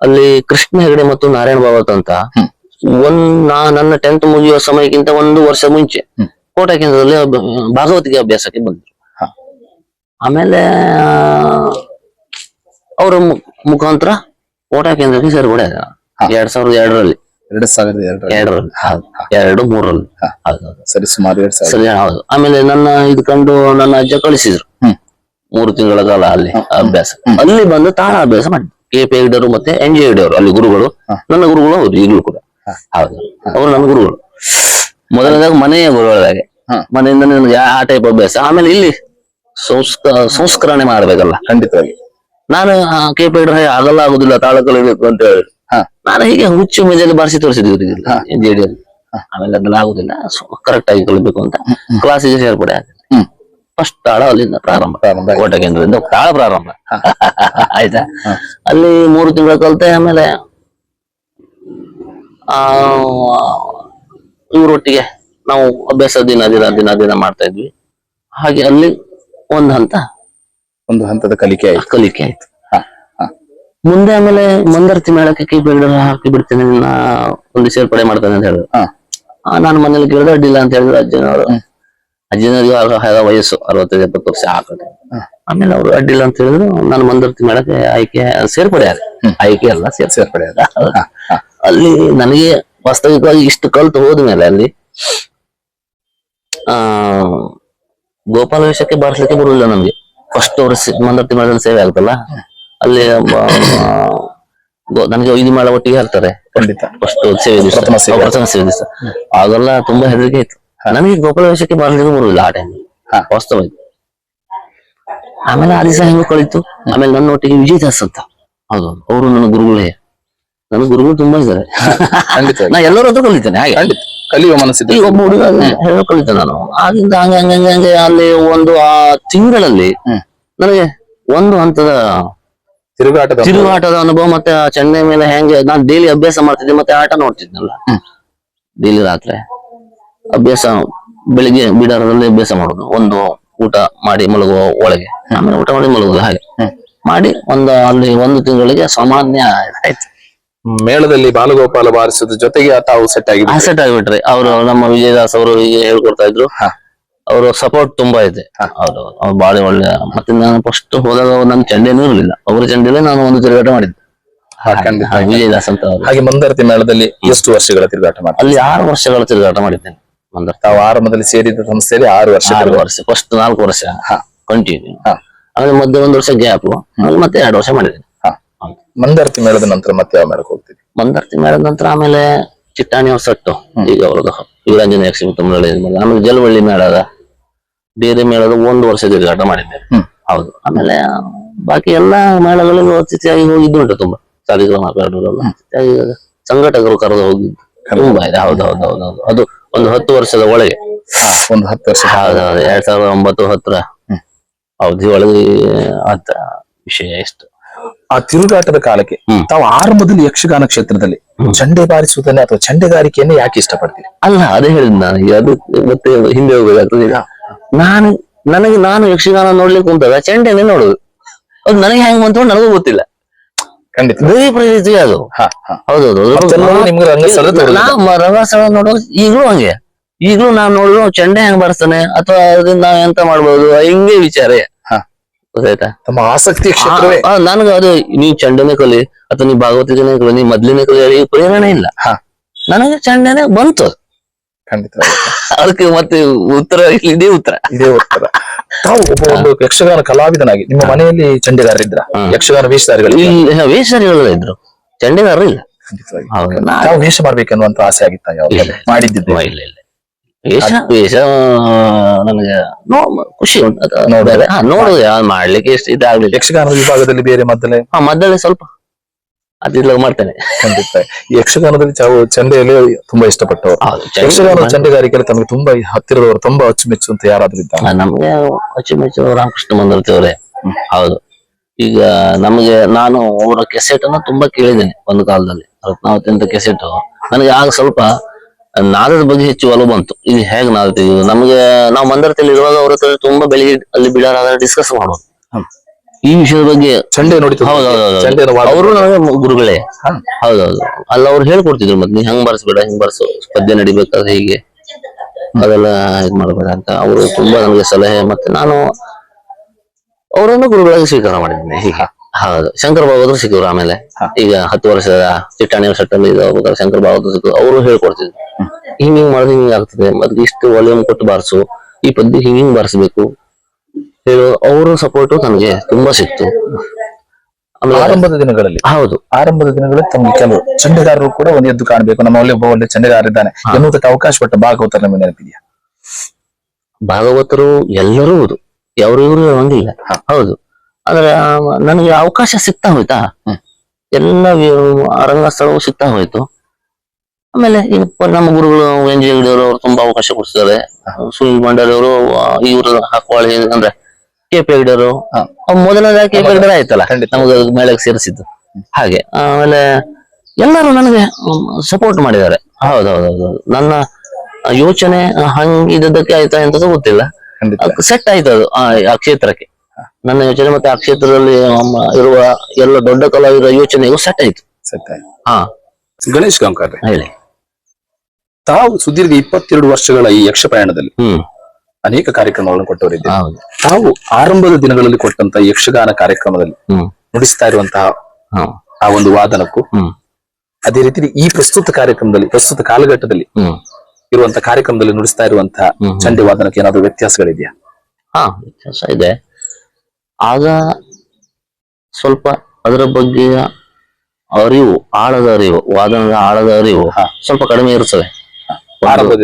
S1: ಅಲ್ಲಿ ಕೃಷ್ಣ ಹೆಗಡೆ ಮತ್ತು ನಾರಾಯಣ ಭಾವತ್ ಅಂತ. ಒಂದ್ ನಾ ನನ್ನ ಟೆಂತ್ ಮುಗಿಯುವ ಸಮಯಕ್ಕಿಂತ ಒಂದು ವರ್ಷ ಮುಂಚೆ. ಕೋಟಾ ಕೇಂದ್ರದಲ್ಲಿ ಭಾಗವತಿಗೆ ಅಭ್ಯಾಸಕ್ಕೆ ಬಂದ್ರು. ಆಮೇಲೆ ಅವರ ಮುಖಾಂತರ ಕೋಟಾ ಕೇಂದ್ರಕ್ಕೆ ಸೇರ್ಪಡೆ. ಎರಡ್ ಸಾವಿರದ ಎರಡರಲ್ಲಿ.
S2: ಎರಡ್ ಸಾವಿರದ ಎರಡರಲ್ಲಿ.
S1: ಎರಡು ಮೂರರಲ್ಲಿ.
S2: ಸರಿ ಸುಮಾರು ಎರಡ್
S1: ಸರಿ ಹೌದು. ಆಮೇಲೆ ನನ್ನ ಇದು ಕಂಡು ನನ್ನ ಅಜ್ಜ ಕಳಿಸಿದ್ರು. ಮೂರು ತಿಂಗಳ ಕಾಲ ಅಲ್ಲಿ ಅಭ್ಯಾಸ. ಅಲ್ಲಿ ಬಂದು ತಾಳ ಅಭ್ಯಾಸ ಮಾಡಿ ಕೆ ಪಿ ಐಡವರು ಮತ್ತೆ ಎನ್ ಜಿ ಐಡಿಯವರು ಅಲ್ಲಿ ಗುರುಗಳು. ನನ್ನ ಗುರುಗಳು ಹೌದು ಈಗಲೂ ಕೂಡ. ಹೌದು. ಅವರು ನನ್ನ ಗುರುಗಳು. ಮೊದಲನೇದಾಗ ಮನೆಯ ಗುರುಗಳಾಗೆ. ಮನೆಯಿಂದ ನನಗೆ ಆ ಟೈಪ್ ಅಭ್ಯಾಸ. ಆಮೇಲೆ ಇಲ್ಲಿ ಸಂಸ್ಕ ಸಂಸ್ಕರಣೆ ಮಾಡ್ಬೇಕಲ್ಲ.
S2: ಖಂಡಿತವಾಗಿ.
S1: ನಾನು ಕೇಪೇಡ್ ಆಗಲ್ಲ ಆಗುದಿಲ್ಲ ತಾಳ ಕಲಿಬೇಕು ಅಂತ ಹೇಳಿ. ನಾನು ಹೀಗೆ ಹುಚ್ಚು ಮೇಜಲ್ಲಿ ಬಾರಿಸಿ ತೋರಿಸಿದ್ವಿ ಜೆ ಡಿ ಆಮೇಲೆ ಅದೆಲ್ಲ ಆಗುದಿಲ್ಲ. ಕರೆಕ್ಟ್ ಆಗಿ ಕಲಿಬೇಕು ಅಂತ. ಕ್ಲಾಸಿಗೆ ಸೇರ್ಪಡೆ
S2: ಹ್ಮ್.
S1: ಫಸ್ಟ್ ತಾಳ ಅಲ್ಲಿಂದ ಪ್ರಾರಂಭ. ಕೋಟ ಕೇಂದ್ರದಿಂದ ತಾಳ ಪ್ರಾರಂಭ. ಆಯ್ತಾ? ಅಲ್ಲಿ ಮೂರು ತಿಂಗಳ ಕಲಿತೆ ಆಮೇಲೆ ಇವರೊಟ್ಟಿಗೆ ನಾವು ಅಭ್ಯಾಸ ದಿನ ದಿನ ದಿನ ದಿನ ಮಾಡ್ತಾ ಇದ್ವಿ. ಹಾಗೆ ಅಲ್ಲಿ ಒಂದು ಹಂತ.
S2: ಒಂದು ಹಂತದ ಕಲಿಕೆ ಆಯ್ತು.
S1: ಕಲಿಕೆ ಆಯ್ತು. ಮುಂದೆ ಆಮೇಲೆ ಮಂದರ್ತಿ ಮೇಳಕ್ಕೆ ಕೈ ಬೆಳ್ಳ ಹಾಕಿ ಬಿಡ್ತೇನೆ ನಿನ್ನ ಒಂದು ಸೇರ್ಪಡೆ ಮಾಡ್ತೇನೆ ಅಂತ ಹೇಳಿದ್ರು. ನಾನು ಮನೇಲಿ ಕೇಳಿದ್ರೆ ಅಡ್ಡಿಲ್ಲ ಅಂತ ಹೇಳಿದ್ರು ಅಜ್ಜನವರು. ಅಜ್ಜಿನವರಿಗೆ ವಯಸ್ಸು ಅರವತ್ತೈದು ಎಪ್ಪತ್ತು ವರ್ಷ ಆಗತ್ತೆ ಆಮೇಲೆ ಅವರು ಅಡ್ಡಿಲ್ಲ ಅಂತ ಹೇಳಿದ್ರು ನಾನು ಮಂದರ್ತಿ ಮೇಳಕ್ಕೆ ಆಯ್ಕೆ ಸೇರ್ಪಡೆ ಆದ. ಆಯ್ಕೆ ಅಲ್ಲ ಸೇರ್ಪಡೆ
S2: ಸೇರ್ಪಡೆ ಆದ.
S1: ಅಲ್ಲಿ ನನಗೆ ವಾಸ್ತವಿಕವಾಗಿ ಇಷ್ಟು ಕಲ್ತು ಹೋದ್ಮೇಲೆ ಅಲ್ಲಿ ಆ ಗೋಪಾಲ ವೇಷಕ್ಕೆ ಬಾರಿಸ್ಲಿಕ್ಕೆ ಬರುವುದಿಲ್ಲ ನಮ್ಗೆ. ಫಸ್ಟ್ ಅವರು ಮಂದರ್ತಿ ತಿಂಗಳ ಸೇವೆ ಆಗ್ತಲ್ಲ? ಅಲ್ಲಿ ನನಗೆ ಇದು ಮಾಡ ಒಟ್ಟಿಗೆ ಹಾಕ್ತಾರೆ
S2: ಖಂಡಿತ.
S1: ಫಸ್ಟ್ ಸೇವೆ ದಿವಸ
S2: ಪ್ರಥಮ ಸೇವೆ.
S1: ದಿವಸ. ಆಗೆಲ್ಲ ತುಂಬಾ ಹೆದರಿಕೆ ಇತ್ತು. ನನಗೆ ಗೋಪಾಲ ವೇಷಕ್ಕೆ ಬಾರಿಸ್ಲಿಕ್ಕೆ ಬರುವುದಿಲ್ಲ ಆ ಟೈಮ್
S2: ಹಾ.
S1: ವಾಸ್ತವ ಆಮೇಲೆ ಆ ದಿವಸ ಹೆಂಗ್ ಕಳಿತು ಆಮೇಲೆ ನನ್ನ ಒಟ್ಟಿಗೆ ವಿಜಯದಾಸ್ ಅಂತ. ಹೌದು. ಅವರು ನನ್ನ ಗುರುಗಳೇ. ನನ್ನ ಗುರುಗಳು ತುಂಬಾ ಇದ್ದಾರೆ. ನಾ ಎಲ್ಲರ ಹತ್ರ ಕಲಿತೇನೆ ಹಾಗೆ.
S2: ಖಂಡಿತ. ಕಲಿಯುವ ಮನಸ್ಸಿದೆ
S1: ಈಗ ಒಬ್ಬ ಹುಡುಗ ಹೇಳೋ ಕಲಿತೆ ನಾನು. ಆಗಿಂದ ಹಂಗೆ ಹಂಗೆ ಹಂಗೆ ಹಂಗೆ ಅಲ್ಲಿ ಒಂದು ಆ ತಿಂಗಳಲ್ಲಿ ನನಗೆ ಒಂದು ಹಂತದ
S2: ತಿರುಗಾಟ
S1: ತಿರುಗಾಟದ ಅನುಭವ ಮತ್ತೆ ಆ ಚೆಂಡೆ ಮೇಲೆ ಹೆಂಗೆ ನಾನು ಡೈಲಿ ಅಭ್ಯಾಸ ಮಾಡ್ತಿದ್ದೆ ಮತ್ತೆ ಆಟ ನೋಡ್ತಿದ್ನಲ್ಲ. ಡೈಲಿ ರಾತ್ರಿ ಅಭ್ಯಾಸ ಬೆಳಿಗ್ಗೆ ಬಿಡಾರದಲ್ಲಿ ಅಭ್ಯಾಸ ಮಾಡೋದು ಒಂದು ಊಟ ಮಾಡಿ ಮಲಗುವ ಒಳಗೆ. ಆಮೇಲೆ ಊಟ ಮಾಡಿ ಮಲಗುದು ಹಾಗೆ. ಮಾಡಿ ಒಂದು ಅಲ್ಲಿ ಒಂದು ತಿಂಗಳಿಗೆ ಸಾಮಾನ್ಯ ಆಯ್ತು.
S2: ಮೇಳದಲ್ಲಿ ಬಾಲಗೋಪಾಲ ಬಾರಿಸೋದ್ರ ಜೊತೆಗೆ ತಾವು ಸೆಟ್ ಆಗಿ
S1: ಸೆಟ್ ಆಗಿಬಿಟ್ರಿ ಅವರು ನಮ್ಮ ವಿಜಯದಾಸ್ ಅವರು ಹೀಗೆ ಹೇಳ್ಕೊಡ್ತಾ ಇದ್ರು. ಅವರ ಸಪೋರ್ಟ್ ತುಂಬಾ ಇದೆ. ಅವರು ಅವ್ರು ಬಾಳಿ ಒಳ್ಳೆ ಮತ್ತೆ ನಾನು ಫಸ್ಟ್ ಹೋದಾಗ ನನ್ನ ಚಂಡೆನೂ ಇರಲಿಲ್ಲ. ಅವರ ಚಂಡೇಲೆ ನಾನು ಒಂದು ತಿರುಗಾಟ ಮಾಡಿದ್ದೆ. ವಿಜಯದಾಸ್ ಅಂತ ಅವರು.
S2: ಹಾಗೆ ಮಂದರ್ತಿ ಮೇಳದಲ್ಲಿ ಎಷ್ಟು ವರ್ಷಗಳ ತಿರುಗಾಟ ಮಾಡಿ
S1: ಅಲ್ಲಿ ಆರು ವರ್ಷಗಳ ತಿರುಗಾಟ ಮಾಡಿದ್ದೇನೆ ಮಂದರ್
S2: ತಾವು ಆರಂಭದಲ್ಲಿ ಸೇರಿದ ಸಂಸ್ಥೆಯಲ್ಲಿ ಆರು ವರ್ಷ
S1: ಆರು ವರ್ಷ ಫಸ್ಟ್ ನಾಲ್ಕು ವರ್ಷ ಕಂಟಿನ್ಯೂ. ಆಮೇಲೆ ಮಧ್ಯೆ ಒಂದು ವರ್ಷ ಗ್ಯಾಪ್ ಮತ್ತೆ ಎರಡು ವರ್ಷ ಮಾಡಿದ್ದೇನೆ.
S2: ಮಂದರ್ತಿ ಮೇಳದ ನಂತರ ಮತ್ತೆ ಯಾವ ಮೇಳಕ್ಕೆ ಹೋಗ್ತೀವಿ
S1: ಮಂದಾರ್ತಿ ಮೇಳದ ನಂತರ ಆಮೇಲೆ ಚಿಟ್ಟಾಣಿ ಹೊಸಟ್ಟು ಈಗ ಅವ್ರದ್ದು ಯುವರಾಂಜನ ಯಕ್ಷಿಣ ತುಂಬಳಿ ಆಮೇಲೆ ಜಲವಳ್ಳಿ ಮೇಳದ ಬೇರೆ ಮೇಳದ ಒಂದು ವರ್ಷ ಉದ್ಘಾಟನೆ
S2: ಮಾಡಿದ್ದೆ.
S1: ಹೌದು. ಆಮೇಲೆ ಬಾಕಿ ಎಲ್ಲಾ ಮೇಳಗಳಿಗೂ ಅತಿಥಿಯಾಗಿ ಹೋಗಿದ್ದು ಉಂಟು ತುಂಬಾ. ಸಾಲಿಗ್ರಾಮ ಬೇಡೂರೆಲ್ಲ ಅತಿಥಿಯಾಗಿ ಸಂಘಟಕರು ಕರೆದು ಹೋಗಿದ್ದು. ತುಂಬಾ ಇದೆ. ಹೌದು ಹೌದು ಹೌದು ಹೌದು. ಅದು ಒಂದು ಹತ್ತು ವರ್ಷದ ಒಳಗೆ.
S2: ಒಂದು ಹತ್ತು ವರ್ಷ
S1: ಹೌದು ಹೌದು. ಎರಡ್ ಸಾವಿರದ ಒಂಬತ್ತು ಹತ್ರ.
S2: ಹ್ಮ್.
S1: ಅವಧಿ ಒಳಗೆ ಆತ ವಿಷಯ ಎಷ್ಟು?
S2: ಆ ತಿರುಗಾಟದ ಕಾಲಕ್ಕೆ ತಾವ ಆರಂಭದಲ್ಲಿ ಯಕ್ಷಗಾನ ಕ್ಷೇತ್ರದಲ್ಲಿ ಚಂಡೆ ಬಾರಿಸುವುದನ್ನೇ ಅಥವಾ ಚಂಡೆಗಾರಿಕೆಯನ್ನೇ ಯಾಕೆ ಇಷ್ಟಪಡ್ತೀರಿ?
S1: ಅಲ್ಲ ಅದೇ ಹೇಳಿದ್ ನಾನು. ಅದು ಮತ್ತೆ ಹಿಂದೆ ಹೋಗ್ಬೇಕಾಗ್ತದೆ ನಾನು ನನಗೆ ನಾನು ಯಕ್ಷಗಾನ ನೋಡ್ಲಿಕ್ಕೆ ಕುಂತಾಗ ಚಂಡೆನೇ ನೋಡುದು. ಅದು ನನಗೆ ಹೆಂಗ್ ಬಂತು ನನಗೂ ಗೊತ್ತಿಲ್ಲ.
S2: ಖಂಡಿತ.
S1: ದೈವ ಪ್ರೇರಿತ ಅದು. ಹೌದೌದು.
S2: ರಂಗಸ್ಥಳ
S1: ನೋಡೋದು ಈಗಲೂ ಹಂಗೆ. ಈಗಲೂ ನಾನು ನೋಡಿದ್ರು ಚಂಡೆ ಹೆಂಗ್ ಬರ್ತಾನೆ ಅಥವಾ ಅದರಿಂದ ನಾವ್ ಎಂತ ಮಾಡ್ಬೋದು ಹಿಂಗೆ ವಿಚಾರ. ಗೊತ್ತಾಯ್ತಾ?
S2: ತಮ್ಮ ಆಸಕ್ತಿ ಕ್ಷೇತ್ರವೇ.
S1: ನನಗೆ ಅದು ನೀ ಚಂಡನೆ ಕಲಿ ಅಥವಾ ನೀವ್ ಭಾಗವತಿಕನೇ ಕಲಿ ನೀ ಮೊದ್ಲಿನೇ ಕಲಿ ಪ್ರೇರಣೆ ಇಲ್ಲ.
S2: ಹಾ.
S1: ನನಗೆ ಚಂಡನೆ ಬಂತು.
S2: ಖಂಡಿತ.
S1: ಅದಕ್ಕೆ ಮತ್ತೆ ಉತ್ತರ ಇದೇ ಉತ್ತರ.
S2: ಇದೇ ಉತ್ತರ. ತಾವು ಒಬ್ಬ ಒಂದು ಯಕ್ಷಗಾನ ಕಲಾವಿದನಾಗಿ ನಿಮ್ಮ ಮನೆಯಲ್ಲಿ ಚಂಡಿಗಾರ
S1: ಇದ್ರ
S2: ಯಕ್ಷಗಾನ ವೇಷಧಾರಿಗಳು
S1: ವೇಷಧಾರಿಗಳು ಇದ್ರು. ಚಂಡಿಗಾರ ಇಲ್ಲ. ನಾ
S2: ತಾವು ವೇಷ ಮಾಡ್ಬೇಕನ್ನುವಂತ ಆಸೆ ಆಗಿತ್ತ. ಮಾಡಿದ್ದಿದ್ದೆ
S1: ಇಲ್ಲ ಇಲ್ಲ. ವೇಷ ವೇಷ ಆ, ನನಗೆ ನೋ ಖುಷಿ ಉಂಟು. ಹಾ ನೋಡುದು ಯಾವ್ದು ಮಾಡ್ಲಿಕ್ಕೆ ಎಷ್ಟು ಇದಾಗ್ಲಿಲ್ಲ.
S2: ಯಕ್ಷಗಾನ ವಿಭಾಗದಲ್ಲಿ ಬೇರೆ ಮೊದಲೇ?
S1: ಹಾ ಮದ್ದಲೆ ಸ್ವಲ್ಪ. ಅದಿಲ್ಲ ಮಾಡ್ತೇನೆ.
S2: ಖಂಡಿತ. ಈ ಯಕ್ಷಗಾನದಲ್ಲಿ ತಾವು ಚಂಡೆಯಲ್ಲಿ ತುಂಬಾ ಇಷ್ಟಪಟ್ಟವರು.
S1: ಹೌದು
S2: ಯಕ್ಷಗಾನ
S1: ಚಂಡೆ
S2: ಚಂಡೆಗಾರಿಕೆಯಲ್ಲಿ ತಮಗೆ ತುಂಬಾ ಹತ್ತಿರದವರು ತುಂಬಾ ಅಚ್ಚುಮೆಚ್ಚು ಅಂತ ಯಾರಾದ್ರೂ ಇದ್ದ
S1: ಆ, ನಮ್ಗೆ ಅಚ್ಚುಮೆಚ್ಚು ರಾಮಕೃಷ್ಣ ಮಂದಿರತಿ ಅವರೇ. ಹೌದು. ಈಗ ನಮಗೆ ನಾನು ಅವರ ಕೆಸೆಟ್ ಅನ್ನ ತುಂಬಾ ಕೇಳಿದ್ದೇನೆ ಒಂದು ಕಾಲದಲ್ಲಿ. ರತ್ನಾವತಿ ಅಂತ ಕೆಸೆಟ್ ನನಗೆ ಆಗ ಸ್ವಲ್ಪ ನಾದದ ಬಗ್ಗೆ ಹೆಚ್ಚು ಒಲವು ಬಂತು. ಇದು ಹೇಗೆ ನಾದ ತೆಗೆಯುವುದು ನಮಗೆ ನಾವು ಮಂದಿರದಲ್ಲಿ ಇರುವಾಗ ಅವ್ರ ಹತ್ರ ತುಂಬಾ ಬೆಳಿಗ್ಗೆ ಅಲ್ಲಿ ಬಿಡಾರ ಡಿಸ್ಕಸ್ ಮಾಡೋದು. ಈ ವಿಷಯದ ಬಗ್ಗೆ
S2: ಚಂಡೆ ನೋಡಿ
S1: ಅವರು ನಮಗೆ ಗುರುಗಳೇ. ಹೌದೌದು ಅಲ್ಲ ಅವ್ರು ಹೇಳ್ಕೊಡ್ತಿದ್ರು ಮತ್ತೆ ನೀ ಹೆಂಗ್ ಬರ್ಸ್ಬೇಡ ಹಿಂಗ್ ಬರ್ಸು. ಪದ್ಯ ನಡಿಬೇಕಾದ್ರೆ ಹೀಗೆ. ಅದೆಲ್ಲ ಇದ್ ಮಾಡ್ಬೇಡ ಅಂತ ಅವರು ತುಂಬಾ ನಮಗೆ ಸಲಹೆ ಮತ್ತೆ ನಾನು ಅವರನ್ನು ಗುರುಗಳಾಗಿ ಸ್ವೀಕಾರ ಮಾಡಿದ್ದೀನಿ ಹೀಗೆ. ಹೌದು. ಶಂಕರ ಭಾಗವತರು ಸಿಕ್ಕಿದ್ರು ಆಮೇಲೆ. ಈಗ ಹತ್ತು ವರ್ಷದ ಚಿಟ್ಟಾಣಿ ಸಟ್ಟಲ್ಲಿ ಇದಾಗ್ಬೇಕಾದ್ರೆ ಶಂಕರ ಭಾಗವತರು ಸಿಕ್ಕರು ಅವರು ಹೇಳ್ಕೊಡ್ತಿದ್ರು. ಹಿಂಗ್ ಹಿಂಗ್ ಮಾಡಿದ್ರೆ ಹಿಂಗ್ ಆಗ್ತದೆ. ಅದಕ್ಕೆ ಇಷ್ಟು ವಾಲ್ಯೂಮ್ ಕೊಟ್ಟು ಬಾರಿಸು. ಈ ಪದ್ಯ ಹಿಂಗ್ ಹಿಂಗ್ ಬಾರಿಸ್ಬೇಕು. ಹೇಳು ಅವರ ಸಪೋರ್ಟ್ ನನಗೆ ತುಂಬಾ ಸಿಕ್ತು.
S2: ಆರಂಭದ ದಿನಗಳಲ್ಲಿ.
S1: ಹೌದು.
S2: ಆರಂಭದ ದಿನಗಳಲ್ಲಿ ತಮ್ಮ ಕೆಲವು ಚಂಡೆಗಾರರು ಕೂಡ ಒಂದು ಎದ್ದು ಕಾಣಬೇಕು. ನಮ್ಮ ಒಳ್ಳೆ ಒಬ್ಬ ಒಳ್ಳೆ ಚಂಡೆಗಾರ ಇದ್ದಾನೆ. ಎನ್ನುವುದಕ್ಕೆ ಅವಕಾಶ ಪಟ್ಟ ಭಾಗವತರ ನಮಗೆ ನೆನಪಿದೆಯಾ?
S1: ಭಾಗವತರು ಎಲ್ಲರೂ ಹೌದು. ಯಾರು ಇವರು ಹಂಗಿಲ್ಲ. ಹೌದು. ಆದ್ರೆ ನನಗೆ ಅವಕಾಶ ಸಿಗ್ತಾ ಹೋಯ್ತಾ? ಎಲ್ಲ ಅರಂಗ ರಂಗಸ್ಥಳವು ಸಿಗ್ತಾ ಹೋಯ್ತು. ಆಮೇಲೆ ನಮ್ಮ ಗುರುಗಳು ಎನ್ ಜಿ ಅವರು ತುಂಬಾ ಅವಕಾಶ ಕೊಡ್ತಿದ್ದಾರೆ ಸುನಿಲ್ ಭಂಡಾರಿ ಅವರು ಇವರು ಹಾಕುವಳಿ ಅಂದ್ರೆ ಕೆ ಪಿ ಹೆಗ್ಡೆರು
S2: ಹಾ.
S1: ಮೊದಲನೇದಾಗಿ ಕೆ ಪಿ ಹೆಗ್ಡೆ ಆಯ್ತಲ್ಲ. ನಮಗೆ ಮೇಳಕ್ಕೆ ಸೇರಿಸಿದ್ದು. ಹಾಗೆ. ಆಮೇಲೆ ಎಲ್ಲರೂ ನನಗೆ ಸಪೋರ್ಟ್ ಮಾಡಿದ್ದಾರೆ. ಹೌದೌದೌದು ನನ್ನ ಯೋಚನೆ ಹಂಗಿದ್ದಕ್ಕೆ ಆಯ್ತಾ ಅಂತ ಗೊತ್ತಿಲ್ಲ. ಸೆಟ್ ಆಯ್ತು ಅದು ಆ ಆ ಕ್ಷೇತ್ರಕ್ಕೆ. ನನ್ನ ಯೋಚನೆ ಮತ್ತೆ ಆ ಕ್ಷೇತ್ರದಲ್ಲಿ ಇರುವ ಎಲ್ಲ ದೊಡ್ಡ ಕಲಾವಿದರ ಯೋಚನೆಗೂ ಸೆಟ್ ಆಯ್ತು.
S2: ಸತ್ಯ
S1: ಹಾ.
S2: ಗಣೇಶ್ ಗಾಂಕರ್
S1: ಹೇಳಿ.
S2: ತಾವು ಸುದೀರ್ಘ ಇಪ್ಪತ್ತೆರಡು ವರ್ಷಗಳ ಈ ಯಕ್ಷ ಪ್ರಯಾಣದಲ್ಲಿ ಅನೇಕ ಕಾರ್ಯಕ್ರಮಗಳನ್ನು
S1: ಕೊಟ್ಟವರಿಗೆ
S2: ತಾವು ಆರಂಭದ ದಿನಗಳಲ್ಲಿ ಕೊಟ್ಟಂತ ಯಕ್ಷಗಾನ ಕಾರ್ಯಕ್ರಮದಲ್ಲಿ ನುಡಿಸ್ತಾ ಇರುವಂತಹ ಆ ಒಂದು ವಾದನಕ್ಕೂ ಅದೇ ರೀತಿ ಈ ಪ್ರಸ್ತುತ ಕಾರ್ಯಕ್ರಮದಲ್ಲಿ ಪ್ರಸ್ತುತ ಕಾಲಘಟ್ಟದಲ್ಲಿ ಇರುವಂತಹ ಕಾರ್ಯಕ್ರಮದಲ್ಲಿ ನುಡಿಸ್ತಾ ಇರುವಂತಹ ಚಂಡಿ ವಾದನಕ್ಕೆ ಏನಾದ್ರು ವ್ಯತ್ಯಾಸಗಳಿದೆಯಾ?
S1: ಹಾ ವ್ಯತ್ಯಾಸ ಇದೆ. ಆಗ ಸ್ವಲ್ಪ ಅದರ ಬಗ್ಗೆ ಅರಿವು ಆಳದ ಅರಿವು ವಾದನದ ಆಳದ ಅರಿವು. ಸ್ವಲ್ಪ ಕಡಿಮೆ ಇರುತ್ತದೆ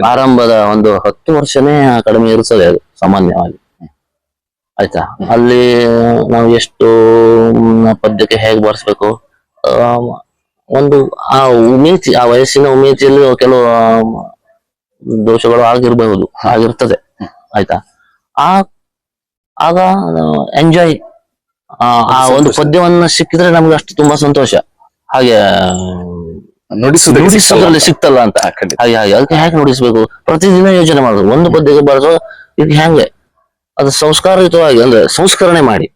S1: ಆರಂಭದ ಒಂದು ಹತ್ತು ವರ್ಷನೇ ಕಡಿಮೆ ಇರುತ್ತದೆ ಅದು ಸಾಮಾನ್ಯವಾಗಿ. ಆಯ್ತಾ? ಅಲ್ಲಿ ನಾವು ಎಷ್ಟು ಪದ್ಯಕ್ಕೆ ಹೇಗೆ ಬಾರಿಸ್ಬೇಕು? ಆ, ಒಂದು ಆ ಉಮೇಚಿ ಆ ವಯಸ್ಸಿನ ಉಮೇಚಿಯಲ್ಲಿ ಕೆಲವು ದೋಷಗಳು ಆಗಿರಬಹುದು ಆಗಿರ್ತದೆ. ಆಯ್ತಾ? ಆ ಆಗ ಎಂಜಾಯ್ ಆ ಒಂದು ಪದ್ಯವನ್ನ ಸಿಕ್ಕಿದ್ರೆ ನಮ್ಗೆ ಅಷ್ಟು ತುಂಬಾ ಸಂತೋಷ. ಹಾಗೆ ನುಡಿಸೋದ್ರಲ್ಲಿ ಸಿಕ್ತಲ್ಲ ಅಂತ. ಹಾಗೆ ಹಾಗೆ ಅದಕ್ಕೆ ಹೇಗೆ ನುಡಿಸ್ಬೇಕು? ಪ್ರತಿದಿನ ಯೋಚನೆ ಮಾಡೋದು ಒಂದು ಪದ್ಯಕ್ಕೆ ಬರೋದು ಇದು ಹೆಂಗೆ ಅದು ಸಂಸ್ಕಾರಯುತವಾಗಿ ಅಂದ್ರೆ ಸಂಸ್ಕರಣೆ ಮಾಡಿ.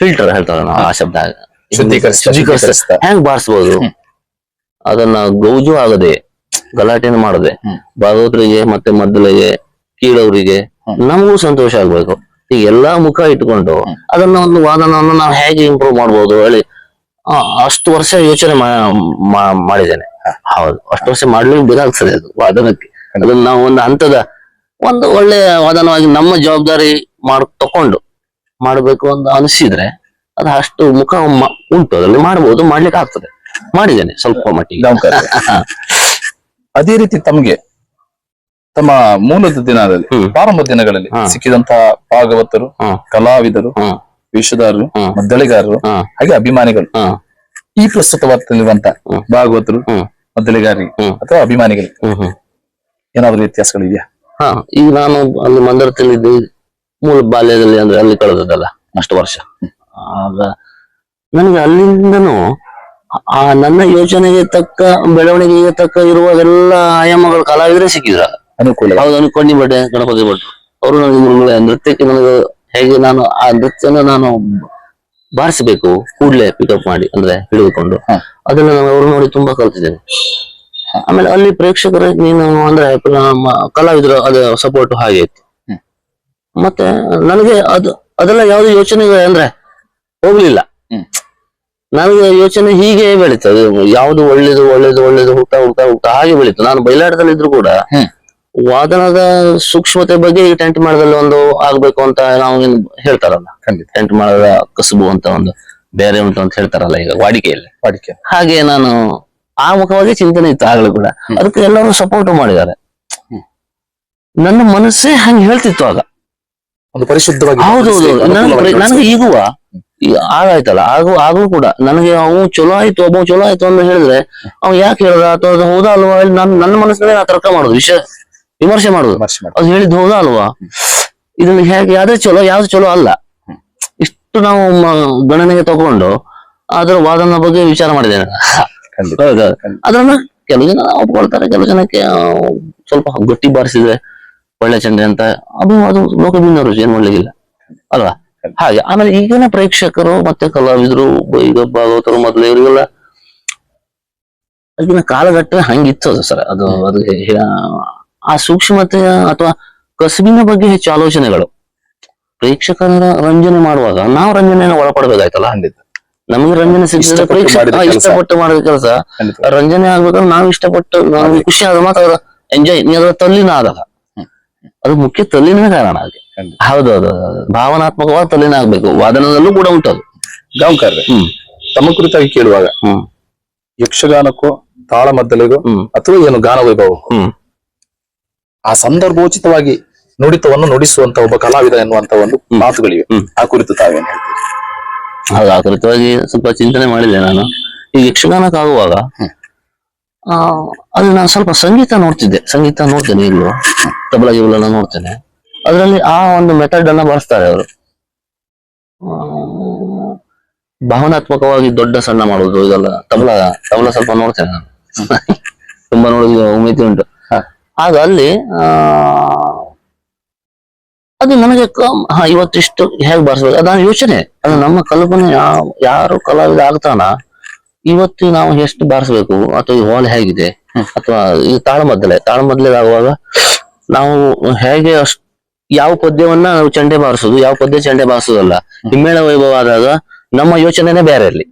S1: ಫಿಲ್ಟರ್ ಹೇಳ್ತಾರೆ ನಾವು ಆ ಶಬ್ದ.
S2: ಹ್ಯಾಂಗ್.
S1: ಹೆಂಗ್ ಬಾರಿಸ್ಬೋದು ಅದನ್ನ ಗೌಜು ಆಗದೆ ಗಲಾಟೆನ ಮಾಡದೆ. ಭಾಗವತರಿಗೆ ಮತ್ತೆ ಮದ್ದಲಿಗೆ ಕೀಳವರಿಗೆ ನಮಗೂ ಸಂತೋಷ ಆಗ್ಬೇಕು. ಈಗ ಎಲ್ಲಾ ಮುಖ ಇಟ್ಕೊಂಡು ಅದನ್ನ ಒಂದು ವಾದನವನ್ನು ನಾವು ಹೇಗೆ ಇಂಪ್ರೂವ್ ಮಾಡ್ಬೋದು ಹೇಳಿ ಅಷ್ಟು ವರ್ಷ ಯೋಚನೆ ಮಾಡಿದ್ದೇನೆ. ಹೌದು. ಅಷ್ಟು ವರ್ಷ ಮಾಡ್ಲಿಕ್ಕೆ ಬೇಕಾಗ್ತದೆ ಅದು ವಾದನಕ್ಕೆ. ಅದನ್ನ ನಾವು ಒಂದು ಹಂತದ ಒಂದು ಒಳ್ಳೆ ವಾದನವಾಗಿ ನಮ್ಮ ಜವಾಬ್ದಾರಿ ಮಾಡ್ ತಕೊಂಡು ಮಾಡ್ಬೇಕು ಅಂತ ಅನಿಸಿದ್ರೆ ಅದು ಅಷ್ಟು ಮುಖ ಉಂಟು. ಅದರಲ್ಲಿ ಮಾಡ್ಬೋದು ಮಾಡ್ಲಿಕ್ಕೆ ಆಗ್ತದೆ ಮಾಡಿದ್ದೇನೆ ಸ್ವಲ್ಪ ಮಟ್ಟಿಗೆ.
S2: ಅದೇ ರೀತಿ ತಮಗೆ ತಮ್ಮ ಮೂಲದ ದಿನದಲ್ಲಿ. ಪ್ರಾರಂಭ ದಿನಗಳಲ್ಲಿ
S1: ಸಿಕ್ಕಿದಂತ
S2: ಸಿಕ್ಕಿದಂತಹ ಭಾಗವತರು. ಕಲಾವಿದರು ವೇಷಧಾರರು
S1: ಹ್ಮ್.
S2: ಮದ್ದಳೆಗಾರರು ಹಾಗೆ ಅಭಿಮಾನಿಗಳು. ಈ
S1: ಪ್ರಸ್ತುತವಾದಂತ.
S2: ಭಾಗವತರು ಮದ್ದಳೆಗಾರರಿಗೆ ಅಥವಾ ಅಭಿಮಾನಿಗಳಿಗೆ ಏನಾದ್ರು ವ್ಯತ್ಯಾಸಗಳಿದೆಯಾ
S1: ಹಾ ಈಗ ನಾನು ಅಲ್ಲಿ ಮಂದಿರದಲ್ಲಿ ಮೂಲ ಬಾಲ್ಯದಲ್ಲಿ ಅಂದ್ರೆ ಅಲ್ಲಿ ಕಳೆದದಲ್ಲ ಅಷ್ಟು ವರ್ಷ. ಆಗ ನನಗೆ ಅಲ್ಲಿಂದನೂ ಆ ನನ್ನ ಯೋಚನೆಗೆ ತಕ್ಕ ಬೆಳವಣಿಗೆಗೆ ತಕ್ಕ ಇರುವ ಎಲ್ಲ ಆಯಾಮಗಳು ಕಲಾವಿದರೇ ಸಿಕ್ಕಿದ್ರ
S2: ಅನುಕೂಲ.
S1: ಹೌದು ಅನ್ಕೊಂಡಿ ಬಟ್ಟೆ ಗಣಪತಿ ಭಟ್ ಅವರು ನನಗೆ ನೃತ್ಯಕ್ಕೆ ನನಗೆ ಹೇಗೆ ನಾನು ಆ ನೃತ್ಯನ ನಾನು ಬಾರಿಸಬೇಕು ಕೂಡಲೇ ಪಿಕಪ್ ಮಾಡಿ ಅಂದ್ರೆ ಹಿಡಿದುಕೊಂಡು. ಅದನ್ನ ನಾನು ಅವರು ನೋಡಿ ತುಂಬಾ ಕಲ್ತಿದ್ದೇನೆ. ಆಮೇಲೆ ಅಲ್ಲಿ ಪ್ರೇಕ್ಷಕರ ನೀನು ಅಂದ್ರೆ ನಮ್ಮ ಕಲಾವಿದರ ಅದು ಸಪೋರ್ಟ್ ಹಾಗೆ ಇತ್ತು. ಮತ್ತೆ ನನಗೆ ಅದು ಅದೆಲ್ಲ ಯಾವ್ದು ಯೋಚನೆ ಅಂದ್ರೆ ಹೋಗ್ಲಿಲ್ಲ. ನನಗೆ ಯೋಚನೆ ಹೀಗೆ ಬೆಳೀತದೆ ಯಾವ್ದು ಒಳ್ಳೇದು ಒಳ್ಳೇದು ಒಳ್ಳೇದು ಹುಟ್ಟ ಹುಟ್ಟ ಹುಟ್ಟ ಹಾಗೆ ಬೆಳೀತು. ನಾನು ಬಯಲಾಟದಲ್ಲಿ ಇದ್ರು ಕೂಡ. ವಾದನದ ಸೂಕ್ಷ್ಮತೆ ಬಗ್ಗೆ ಈ ಟೆಂಟ್ ಮಾಡದಲ್ಲಿ ಒಂದು ಆಗ್ಬೇಕು ಅಂತ ನಾವು ಏನ್ ಹೇಳ್ತಾರಲ್ಲ.
S2: ಖಂಡಿತ.
S1: ಟೆಂಟ್ ಮಾಡದ ಕಸುಬು ಅಂತ ಒಂದು ಬೇರೆ ಉಂಟು ಅಂತ ಹೇಳ್ತಾರಲ್ಲ ಈಗ ವಾಡಿಕೆಯಲ್ಲಿ.
S2: ವಾಡಿಕೆ.
S1: ಹಾಗೆ ನಾನು ಆ ಮುಖವಾಗಿ ಚಿಂತನೆ ಇತ್ತು ಆಗ್ಲೂ ಕೂಡ. ಅದಕ್ಕೆ ಎಲ್ಲರೂ ಸಪೋರ್ಟ್ ಮಾಡಿದ್ದಾರೆ. ನನ್ನ ಮನಸ್ಸೇ ಹಂಗೆ ಹೇಳ್ತಿತ್ತು ಆಗ.
S2: ಒಂದು ಪರಿಶುದ್ಧವಾಗಿ
S1: ಹೌದೌದು ನನಗೆ ಈಗುವ ಈಗ ಆಗಾಯ್ತಲ್ಲ ಆಗು ಆಗು ಕೂಡ ನನಗೆ ಅವು ಚಲೋ ಆಯ್ತು ಒಬ್ಬ ಚಲೋ ಆಯ್ತು ಅಂತ ಹೇಳಿದ್ರೆ ಅವ್ ಯಾಕೆ ಹೇಳ್ದ ಅಥವಾ ಹೌದಾ ಅಲ್ವಾ? ನನ್ನ ಮನಸ್ಸಿನಲ್ಲಿ ನಾ ತರ್ಕ ಮಾಡುದು. ವಿಷಯ ವಿಮರ್ಶೆ ಮಾಡುದು. ಅದು ಹೇಳಿದ್ ಹೌದಾ ಅಲ್ವಾ? ಇದನ್ನ ಹೇಗೆ ಯಾವ್ದು ಚಲೋ ಯಾವ್ದು ಚಲೋ ಅಲ್ಲ. ಇಷ್ಟು ನಾವು ಗಣನೆಗೆ ತಗೊಂಡು ಅದರ ವಾದನ ಬಗ್ಗೆ ವಿಚಾರ ಮಾಡಿದ್ದೇನೆ ಅದನ್ನ ಕೆಲವು ಜನ ಒಪ್ಕೊಳ್ತಾರೆ ಕೆಲವು ಜನಕ್ಕೆ ಸ್ವಲ್ಪ ಗಟ್ಟಿ ಬಾರಿಸಿದ್ರೆ ಒಳ್ಳೆ ಚಂಡೆ ಅಂತ. ಅದು ಅದು ಲೋಕದಿಂದ ರುಚಿ ಏನ್ ಮಾಡ್ಲಿಕ್ಕಿಲ್ಲ ಅಲ್ವಾ? ಹಾಗೆ ಆಮೇಲೆ ಈಗಿನ ಪ್ರೇಕ್ಷಕರು ಮತ್ತೆ ಕಲಾವಿದರು ಈಗ ಭಾಗವತರು ಮೊದಲು ಇವರಿಗೆಲ್ಲ ಆಗಿನ ಕಾಲಘಟ್ಟ ಹಂಗಿತ್ತು ಅದು ಸರ್. ಅದು ಅದು ಆ ಸೂಕ್ಷ್ಮತೆಯ ಅಥವಾ ಕಸುಬಿನ ಬಗ್ಗೆ ಹೆಚ್ಚು ಆಲೋಚನೆಗಳು ಪ್ರೇಕ್ಷಕರ ರಂಜನೆ ಮಾಡುವಾಗ ನಾವು ರಂಜನೆಯನ್ನು ಒಳಪಡಬೇಕಾಯ್ತಲ್ಲ
S2: ಖಂಡಿತ
S1: ನಮಗೆ ರಂಜನೆ ಸಿಗ್ತದೆ
S2: ಇಷ್ಟಪಟ್ಟು
S1: ಪ್ರೇಕ್ಷಕ. ಇಷ್ಟಪಟ್ಟು ಮಾಡಿದ ಕೆಲಸ. ರಂಜನೆ ಆಗ್ಬೇಕಂದ್ರೆ ನಾವು ಇಷ್ಟಪಟ್ಟು ನಾವು ಖುಷಿ ಆದ ಮಾತ್ರ ಅದ ಎಂಜಾಯ್ ನೀ ಅದರ ತಲ್ಲಿನ ಆದಾಗ. ಅದು ಮುಖ್ಯ ತಲ್ಲಿನ ಕಾರಣ ಅದಕ್ಕೆ
S2: ಹೌದು
S1: ಹೌದೌದು ಭಾವನಾತ್ಮಕವಾದ ತಲ್ಲಿನ ಆಗ್ಬೇಕು. ವಾದನದಲ್ಲೂ ಕೂಡ ಉಂಟದು
S2: ಗಾಂವ್ಕರ್ರೆ.
S1: ಹ್ಮ್.
S2: ತಮ್ಮ ಕುರಿತಾಗಿ ಕೇಳುವಾಗ
S1: ಹ್ಮ್.
S2: ಯಕ್ಷಗಾನಕ್ಕೂ ತಾಳಮದ್ದಲೆಗೂ ಅಥವಾ ಏನು ಗಾನ ವೈಭವಕ್ಕೂ
S1: ಹ್ಮ್.
S2: ಆ ಸಂದರ್ಭೋಚಿತವಾಗಿ ನುಡಿತವನ್ನು ನುಡಿಸುವಂತ ಒಬ್ಬ ಕಲಾವಿದ ಎನ್ನುವಂತ ಒಂದು ಮಾತುಗಳಿವೆ. ಆ ಕುರಿತು ತಾವೇನು
S1: ಹೌದು ಆ ಕುರಿತವಾಗಿ ಸ್ವಲ್ಪ ಚಿಂತನೆ ಮಾಡಿದೆ ನಾನು. ಈ ಯಕ್ಷಗಾನಕ್ಕಾಗುವಾಗ ಆ ಅಲ್ಲಿ ನಾನು ಸ್ವಲ್ಪ ಸಂಗೀತ ನೋಡ್ತಿದ್ದೆ. ಸಂಗೀತ ನೋಡ್ತೇನೆ ಈಗಲೂ ತಬಲ ಗಿಬಲ ನೋಡ್ತೇನೆ. ಅದರಲ್ಲಿ ಆ ಒಂದು ಮೆಥಡ್ ಅನ್ನ ಬಳಸ್ತಾರೆ ಅವರು. ಭಾವನಾತ್ಮಕವಾಗಿ ದೊಡ್ಡ ಸಣ್ಣ ಮಾಡೋದು ಇದೆಲ್ಲ ತಬಲ ತಬಲ ಸ್ವಲ್ಪ ನೋಡ್ತೇನೆ ನಾನು. ತುಂಬಾ ನೋಡೋದು ಉಮೇತಿ ಉಂಟು. ಆಗ ಅಲ್ಲಿ ಆ ಅದು ನನಗೆ ಕಮ್- ಹಾ ಇವತ್ತಿಷ್ಟು ಹೇಗೆ ಬರ್ಸ್ಬೇಕು ಅದು ಯೋಚನೆ. ಅದು ನಮ್ಮ ಕಲ್ಪನೆ ಯಾರು ಕಲಾವಿದ ಆಗ್ತಾನ ಇವತ್ತು ನಾವು ಎಷ್ಟು ಬಾರಿಸ್ಬೇಕು? ಅಥವಾ ಈ ಹಾಲ್ ಹೇಗಿದೆ? ಅಥವಾ ಈ ತಾಳಮದ್ದಲೆ ತಾಳಮದ್ದಲೆದಾಗುವಾಗ ನಾವು ಹೇಗೆ ಅಷ್ಟ್ ಯಾವ ಪದ್ಯವನ್ನ ನಾವು ಚಂಡೆ ಬಾರಿಸೋದು? ಯಾವ ಪದ್ಯ ಚಂಡೆ ಬಾರಿಸೋದಲ್ಲ. ಹಿಮ್ಮೇಳ ವೈಭವ ಆದಾಗ ನಮ್ಮ ಯೋಚನೆನೇ ಬೇರೆ ಅಲ್ಲಿ.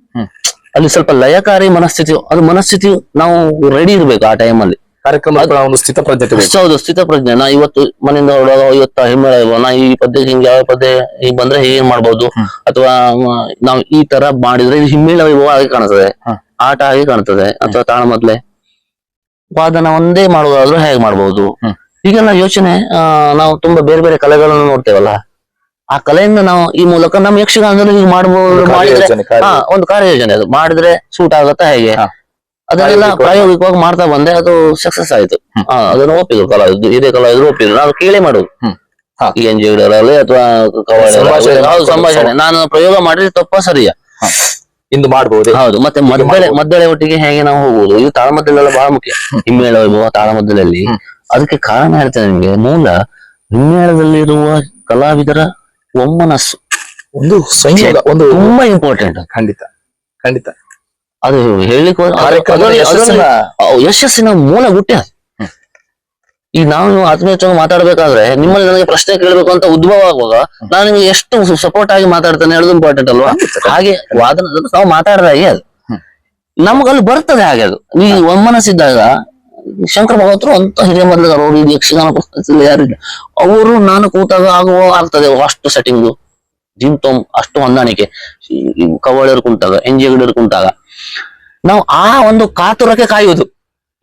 S1: ಅಲ್ಲಿ ಸ್ವಲ್ಪ ಲಯಕಾರಿ ಮನಸ್ಥಿತಿ ಅದು ಮನಸ್ಥಿತಿ ನಾವು ರೆಡಿ ಇರ್ಬೇಕು ಆ ಟೈಮಲ್ಲಿ
S2: ಒಂದು ಸ್ಥಿತಪ್ರಜ್ಞತೆ ಬೇಕು.
S1: ಹೌದು ಸ್ಥಿತ ಪ್ರಜ್ಞೆ ನಾ ಇವತ್ತು ಮನೆಯಿಂದ ಹೊರಡುವಾಗ ಇವತ್ತು ಹಿಮ್ಮೇಳ ವೈಭವ ನಾ ಈ ಪದ್ಯಕ್ಕೆ ಹಿಂಗೆ ಯಾವ ಪದ್ಯ ಈಗ ಬಂದ್ರೆ ಹೀಗೆ ಮಾಡ್ಬೋದು. ಅಥವಾ ನಾವು ಈ ತರ ಮಾಡಿದ್ರೆ ಇದು ಹಿಮ್ಮೇಳ ವೈಭವ ಆಗಿ ಕಾಣ್ತದೆ. ಆಟ ಆಗಿ ಕಾಣ್ತದೆ ಅಥವಾ ತಾಳಮದ್ಲೆ ವಾದನ ಒಂದೇ ಮಾಡುವುದಾದ್ರೂ ಹೇಗೆ ಮಾಡ್ಬೋದು
S2: ಹ್ಮ್.
S1: ನಾವು ಯೋಚನೆ ಆ, ನಾವು ತುಂಬಾ ಬೇರೆ ಬೇರೆ ಕಲೆಗಳನ್ನು ನೋಡ್ತೇವಲ್ಲ ಆ ಕಲೆಯಿಂದ ನಾವು ಈ ಮೂಲಕ ನಮ್ಮ ಯಕ್ಷಗಾನದಲ್ಲಿ ಹೀಗೆ ಮಾಡ್ಬೋದು
S2: ಒಂದು
S1: ಮಾಡಿದ್ರೆ
S2: ಕಾರ್ಯಯೋಜನೆ, ಕಾರ್ಯ-
S1: ಹಾ ಒಂದು ಕಾರ್ಯಯೋಜನೆ ಅದು ಮಾಡಿದ್ರೆ ಸೂಟ್ ಆಗುತ್ತಾ ಹೇಗೆ
S2: ಹಾ.
S1: ಅದನ್ನೆಲ್ಲ
S2: ಪ್ರಾಯೋಗಿಕವಾಗಿ-
S1: ಮಾಡ್ತಾ ಬಂದೆ ಅದು ಸಕ್ಸಸ್ ಆಯ್ತು. ಅದನ್ನು ಒಪ್ಪಿದ್ರು ಕಲಾವಿದ್ರು ಇದೇ ಕಲಾವಿದ್ರು ಒಪ್ಪಿದ್ರು. ನಾವು ಕೇಳಿ ಮಾಡುದು. ಈ ಎನ್ ಜಿ ಆಗಲಿ ಅಥವಾ
S2: ಸಂಭಾಷಣೆ
S1: ನಾನು ಪ್ರಯೋಗ ಮಾಡಿದ್ರೆ ತಪ್ಪ ಸರಿಯಾ?
S2: ಇಂದು ಮಾಡಬಹುದು
S1: ಹೌದು ಮತ್ತೆ ಮದ್ದಳೆ. ಮದ್ದಳೆ ಒಟ್ಟಿಗೆ ಹೇಗೆ ನಾವು ಹೋಗುವುದು ಇದು ತಾಳಮದ್ದಲೆಲ್ಲ ಬಹಳ ಮುಖ್ಯ. ಹಿಮ್ಮೇಳ ವೈಭವ ತಾಳಮದ್ದಲೆಯಲ್ಲಿ
S2: ಹ್ಮ್.
S1: ಅದಕ್ಕೆ ಕಾರಣ ಹೇಳ್ತೇನೆ ನಿಮಗೆ. ಮೂಲ ಹಿಮ್ಮೇಳದಲ್ಲಿರುವ ಕಲಾವಿದರ ಒಮ್ಮನಸ್ಸು.
S2: ಒಂದು ಸಂಯೋಗ ಒಂದು
S1: ತುಂಬಾ ಇಂಪಾರ್ಟೆಂಟ್
S2: ಖಂಡಿತ ಖಂಡಿತ.
S1: ಅದು ಹೇಳಲಿಕ್ಕೆ
S2: ಯಶಸ್ಸಿನ
S1: ಮೂಲ ಗುಟ್ಟೆ. ಈಗ ನಾವು ಆತ್ಮೀಯತೆ ಮಾತಾಡ್ಬೇಕಾದ್ರೆ ನಿಮ್ಮಲ್ಲಿ ನನಗೆ ಪ್ರಶ್ನೆ ಕೇಳಬೇಕು ಅಂತ ಉದ್ಭವ ಆಗುವಾಗ ನಾನು ನಿಮ್ಗೆ ಎಷ್ಟು ಸಪೋರ್ಟ್ ಆಗಿ ಮಾತಾಡ್ತೇನೆ ಹೇಳೋದು ಇಂಪಾರ್ಟೆಂಟ್ ಅಲ್ವಾ? ಹಾಗೆ ವಾದನ ನಾವು ಮಾತಾಡಿದಾಗೆ ಅದು. ನಮಗಲ್ಲಿ ಬರ್ತದೆ ಹಾಗೆ ಅದು. ಈ ಒಮ್ಮನಸ್ಸಿದ್ದಾಗ ಶಂಕರ ಭಗವತರು ಅಂತ ಹಿರಿಯ ಮೊದಲಿಗಾರ ಅವರು ಇದು ಯಕ್ಷಗಾನ ಪ್ರಪಂಚದಲ್ಲಿ ಯಾರಿಲ್ಲ ಅವರು ನಾನು ಕೂತಾಗ ಆಗುವ ಆಗ್ತದೆ ಅಷ್ಟು ಸೆಟ್ಟಿಂಗು ಜಿಮ್ ತೊಮ್ ಅಷ್ಟು ಹೊಂದಾಣಿಕೆ. ಕವಳರು ಕುಂತಾಗ ಎಂಜಿಗಡರು ಕುಂತಾಗ. ನಾವು ಆ ಒಂದು ಕಾತುರಕ್ಕೆ ಕಾಯುವುದು.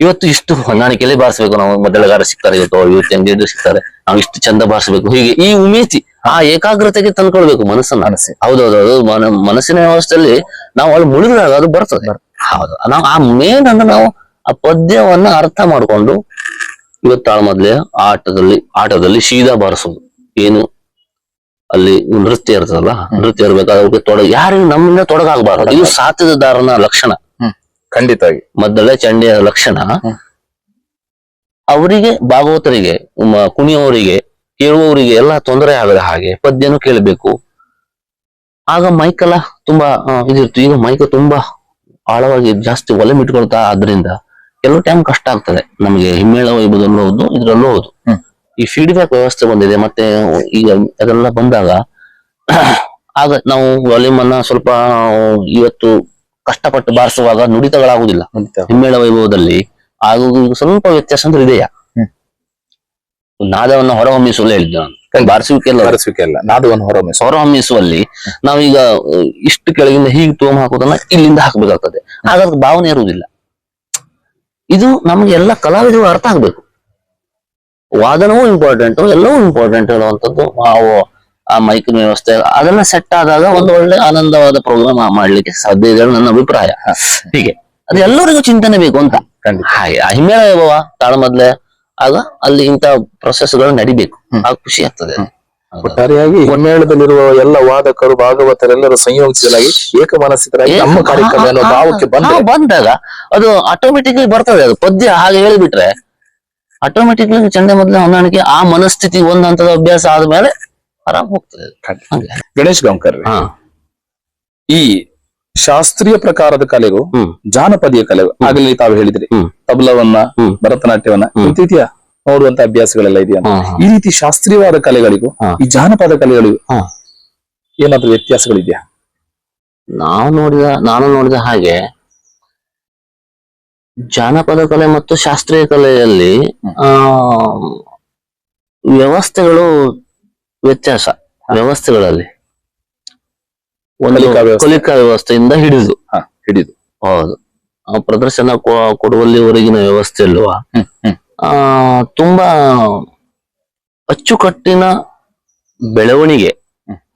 S1: ಇವತ್ತು ಇಷ್ಟು ಹೊಂದಾಣಿಕೆಯಲ್ಲಿ ಬಾರಿಸ್ಬೇಕು ನಾವು. ಮೊದಲಗಾರ ಸಿಗ್ತಾರೆ ಇವತ್ತು ಇವತ್ತು ಎಂಜಿಗಡರು ಸಿಗ್ತಾರೆ. ನಾವು ಇಷ್ಟು ಚಂದ ಬಾರಿಸ್ಬೇಕು. ಹೀಗೆ ಈ ಉಮೇತಿ ಆ ಏಕಾಗ್ರತೆಗೆ ತಂದ್ಕೊಳ್ಬೇಕು ಮನಸ್ಸನ್ನ.
S2: ಮನಸ್ಸೆ
S1: ಹೌದೌದು ಮನ ಮನಸ್ಸಿನ ವ್ಯವಸ್ಥೆಯಲ್ಲಿ ನಾವು ಅಲ್ಲಿ ಮುಳುಗಿದಾಗ ಅದು ಬರ್ತದೆ. ಹೌದು. ನಾವು ಆ ಮೇನ್ ಅಂದ್ರೆ ನಾವು ಆ ಪದ್ಯವನ್ನ ಅರ್ಥ ಮಾಡ್ಕೊಂಡು ಇವತ್ತು ಮೊದ್ಲೇ ಆಟದಲ್ಲಿ ಆಟದಲ್ಲಿ ಸೀದಾ ಬಾರಿಸೋದು. ಏನು ಅಲ್ಲಿ ನೃತ್ಯ ಇರ್ತದಲ್ಲ ನೃತ್ಯ ಇರ್ಬೇಕಾದ್ರೆ ಅವ್ರಿಗೆ ತೊಡಗ ಯಾರಿಗೂ ನಮ್ಮಿಂದ ತೊಡಗಾಗಬಾರ್ದು. ಇದು ಸಾಧ್ಯದಾರನ ಲಕ್ಷಣ.
S2: ಖಂಡಿತವಾಗಿ.
S1: ಮದ್ದಳೆ ಚಂಡಿಯ ಲಕ್ಷಣ. ಅವರಿಗೆ ಭಾಗವತರಿಗೆ ಕುಣಿಯವರಿಗೆ ಕೇಳುವವರಿಗೆ ಎಲ್ಲ ತೊಂದರೆ ಆಗದ ಹಾಗೆ ಪದ್ಯನು ಕೇಳಬೇಕು. ಆಗ ಮೈಕೆಲ್ಲ ತುಂಬಾ ಇದಿರ್ತು. ಈಗ ಮೈಕ ತುಂಬಾ ಆಳವಾಗಿ ಜಾಸ್ತಿ ಒಲೆ ಮಿಟ್ಕೊಳ್ತಾ ಆದ್ರಿಂದ ಕೆಲವು ಟೈಮ್ ಕಷ್ಟ ಆಗ್ತದೆ. ನಮಗೆ ಹಿಮ್ಮೇಳ ಇದ್ರಲ್ಲೂ ಹೌದು. ಈ ಫೀಡ್ಬ್ಯಾಕ್ ವ್ಯವಸ್ಥೆ ಬಂದಿದೆ ಮತ್ತೆ ಈಗ ಅದೆಲ್ಲ ಬಂದಾಗ ಆಗ ನಾವು ವಾಲ್ಯೂಮ್ ಅನ್ನ ಸ್ವಲ್ಪ ಇವತ್ತು ಕಷ್ಟಪಟ್ಟು ಬಾರಿಸುವಾಗ
S2: ನುಡಿತಗಳಾಗುವುದಿಲ್ಲ.
S1: ಹಿಮ್ಮೇಳ ವೈಭವದಲ್ಲಿ. ಹಾಗೂ ಸ್ವಲ್ಪ ವ್ಯತ್ಯಾಸ ಅಂದ್ರೆ ಇದೆಯಾ? ನಾದವನ್ನು ನಾದವನ್ನ ಹೇಳಿದ್ದು ನಾನು. ಬಾರಿಸುವಿಕೆ
S2: ಬರೆಸುವಿಕೆ ಅಲ್ಲ ನಾದವನ್ನು ಹೊರಹೊಮ್ಮಿಸ
S1: ಹೊರಹೊಮ್ಮಿಸುವಲ್ಲಿ ನಾವೀಗ ಇಷ್ಟು ಕೆಳಗಿಂದ ಹೀಗೆ ತೋಮ ಹಾಕೋದನ್ನ ಇಲ್ಲಿಂದ ಹಾಕಬೇಕಾಗ್ತದೆ. ಆಗ ಅದಕ್ಕೆ ಭಾವನೆ ಇರುವುದಿಲ್ಲ. ಇದು ನಮಗೆ ಎಲ್ಲ ಕಲಾವಿದರು ಅರ್ಥ ಆಗ್ಬೇಕು. ವಾದನವೂ ಇಂಪಾರ್ಟೆಂಟ್ ಎಲ್ಲವೂ ಇಂಪಾರ್ಟೆಂಟ್ ಇರುವಂಥದ್ದು ನಾವು ಆ ಮೈಕಿನ ವ್ಯವಸ್ಥೆ ಅದನ್ನ ಸೆಟ್ ಆದಾಗ ಒಂದು ಒಳ್ಳೆ ಆನಂದವಾದ ಪ್ರೋಗ್ರಾಮ್ ಮಾಡ್ಲಿಕ್ಕೆ ಸಾಧ್ಯ ಇದೆ ನನ್ನ ಅಭಿಪ್ರಾಯ. ಹೀಗೆ. ಅದು ಎಲ್ಲರಿಗೂ ಚಿಂತನೆ ಬೇಕು ಅಂತ.
S2: ಖಂಡಿತ.
S1: ಹಾಗೆ ಆ ಹಿಮ್ಮೇಳ ವೈಭವ ತಾಳಮದ್ಲೆ ಆಗ ಅಲ್ಲಿ ಇಂತ ಪ್ರೊಸೆಸ್ಗಳು ನಡಿಬೇಕು. ಆಗ ಖುಷಿ ಆಗ್ತದೆ.
S2: ಒಟ್ಟಾರೆಯಾಗಿ ಹಿಮ್ಮೇಳದಲ್ಲಿರುವ ಎಲ್ಲ ವಾದಕರು ಭಾಗವತರೆಲ್ಲರೂ ಸಂಯೋಜಿಸಲಾಗಿ ಏಕ ಮನಸ್ಸಿತರಾಗಿ ನಮ್ಮ ಕಾರ್ಯಕ್ರಮ ಅನ್ನೋ ಭಾವಕ್ಕೆ
S1: ಹಾ, ಬಂದಾಗ ಅದು ಆಟೋಮೆಟಿಕ್ಲಿ ಬರ್ತದೆ. ಅದು ಪದ್ಯ ಹಾಗೆ ಹೇಳಿಬಿಟ್ರೆ ಆಟೋಮೆಟಿಕ್ಲಿ ಚಂಡೆ ಮೊದಲ ಹೊಂದಾಣಿಕೆ ಆ ಮನಸ್ಥಿತಿ ಒಂದ್ ಹಂತದ ಅಭ್ಯಾಸ ಆದ್ಮೇಲೆ ಆರಾಮ್ ಹೋಗ್ತದೆ.
S2: ಗಣೇಶ್ ಗಾಂವ್ಕರ್
S1: ಹಾ
S2: ಈ ಶಾಸ್ತ್ರೀಯ ಪ್ರಕಾರದ ಕಲೆಗೂ ಜಾನಪದೀಯ ಕಲೆಗೂ ಆಗಲಿ ತಾವು ಹೇಳಿದ್ರಿ. ತಬಲವನ್ನ. ಭರತನಾಟ್ಯವನ್ನ. ಇಂತಿತ್ಯ ನೋಡುವಂತ ಅಭ್ಯಾಸಗಳೆಲ್ಲ ಇದೆಯಾ. ಈ ರೀತಿ ಶಾಸ್ತ್ರೀಯವಾದ ಕಲೆಗಳಿಗೂ ಈ ಜಾನಪದ ಕಲೆಗಳಿಗೂ
S1: ಹಾ.
S2: ಏನಾದ್ರೂ ವ್ಯತ್ಯಾಸಗಳಿದೆಯಾ
S1: ನಾವು ನೋಡಿದ ನಾನು ನೋಡಿದ ಹಾಗೆ ಜಾನಪದ ಕಲೆ ಮತ್ತು ಶಾಸ್ತ್ರೀಯ ಕಲೆಯಲ್ಲಿ ಆ ವ್ಯವಸ್ಥೆಗಳು ವ್ಯತ್ಯಾಸ ವ್ಯವಸ್ಥೆಗಳಲ್ಲಿ. ಒಂದು
S2: ಕಲಿಕಾ
S1: ವ್ಯವಸ್ಥೆಯಿಂದ ಹಿಡಿದು.
S2: ಹಿಡಿದು.
S1: ಹೌದು. ಆ ಪ್ರದರ್ಶನ ಕೊಡುವಲ್ಲಿ ಹೊರಗಿನ ವ್ಯವಸ್ಥೆ ಅಲ್ವಾ. ಆ ತುಂಬಾ ಅಚ್ಚುಕಟ್ಟಿನ ಬೆಳವಣಿಗೆ.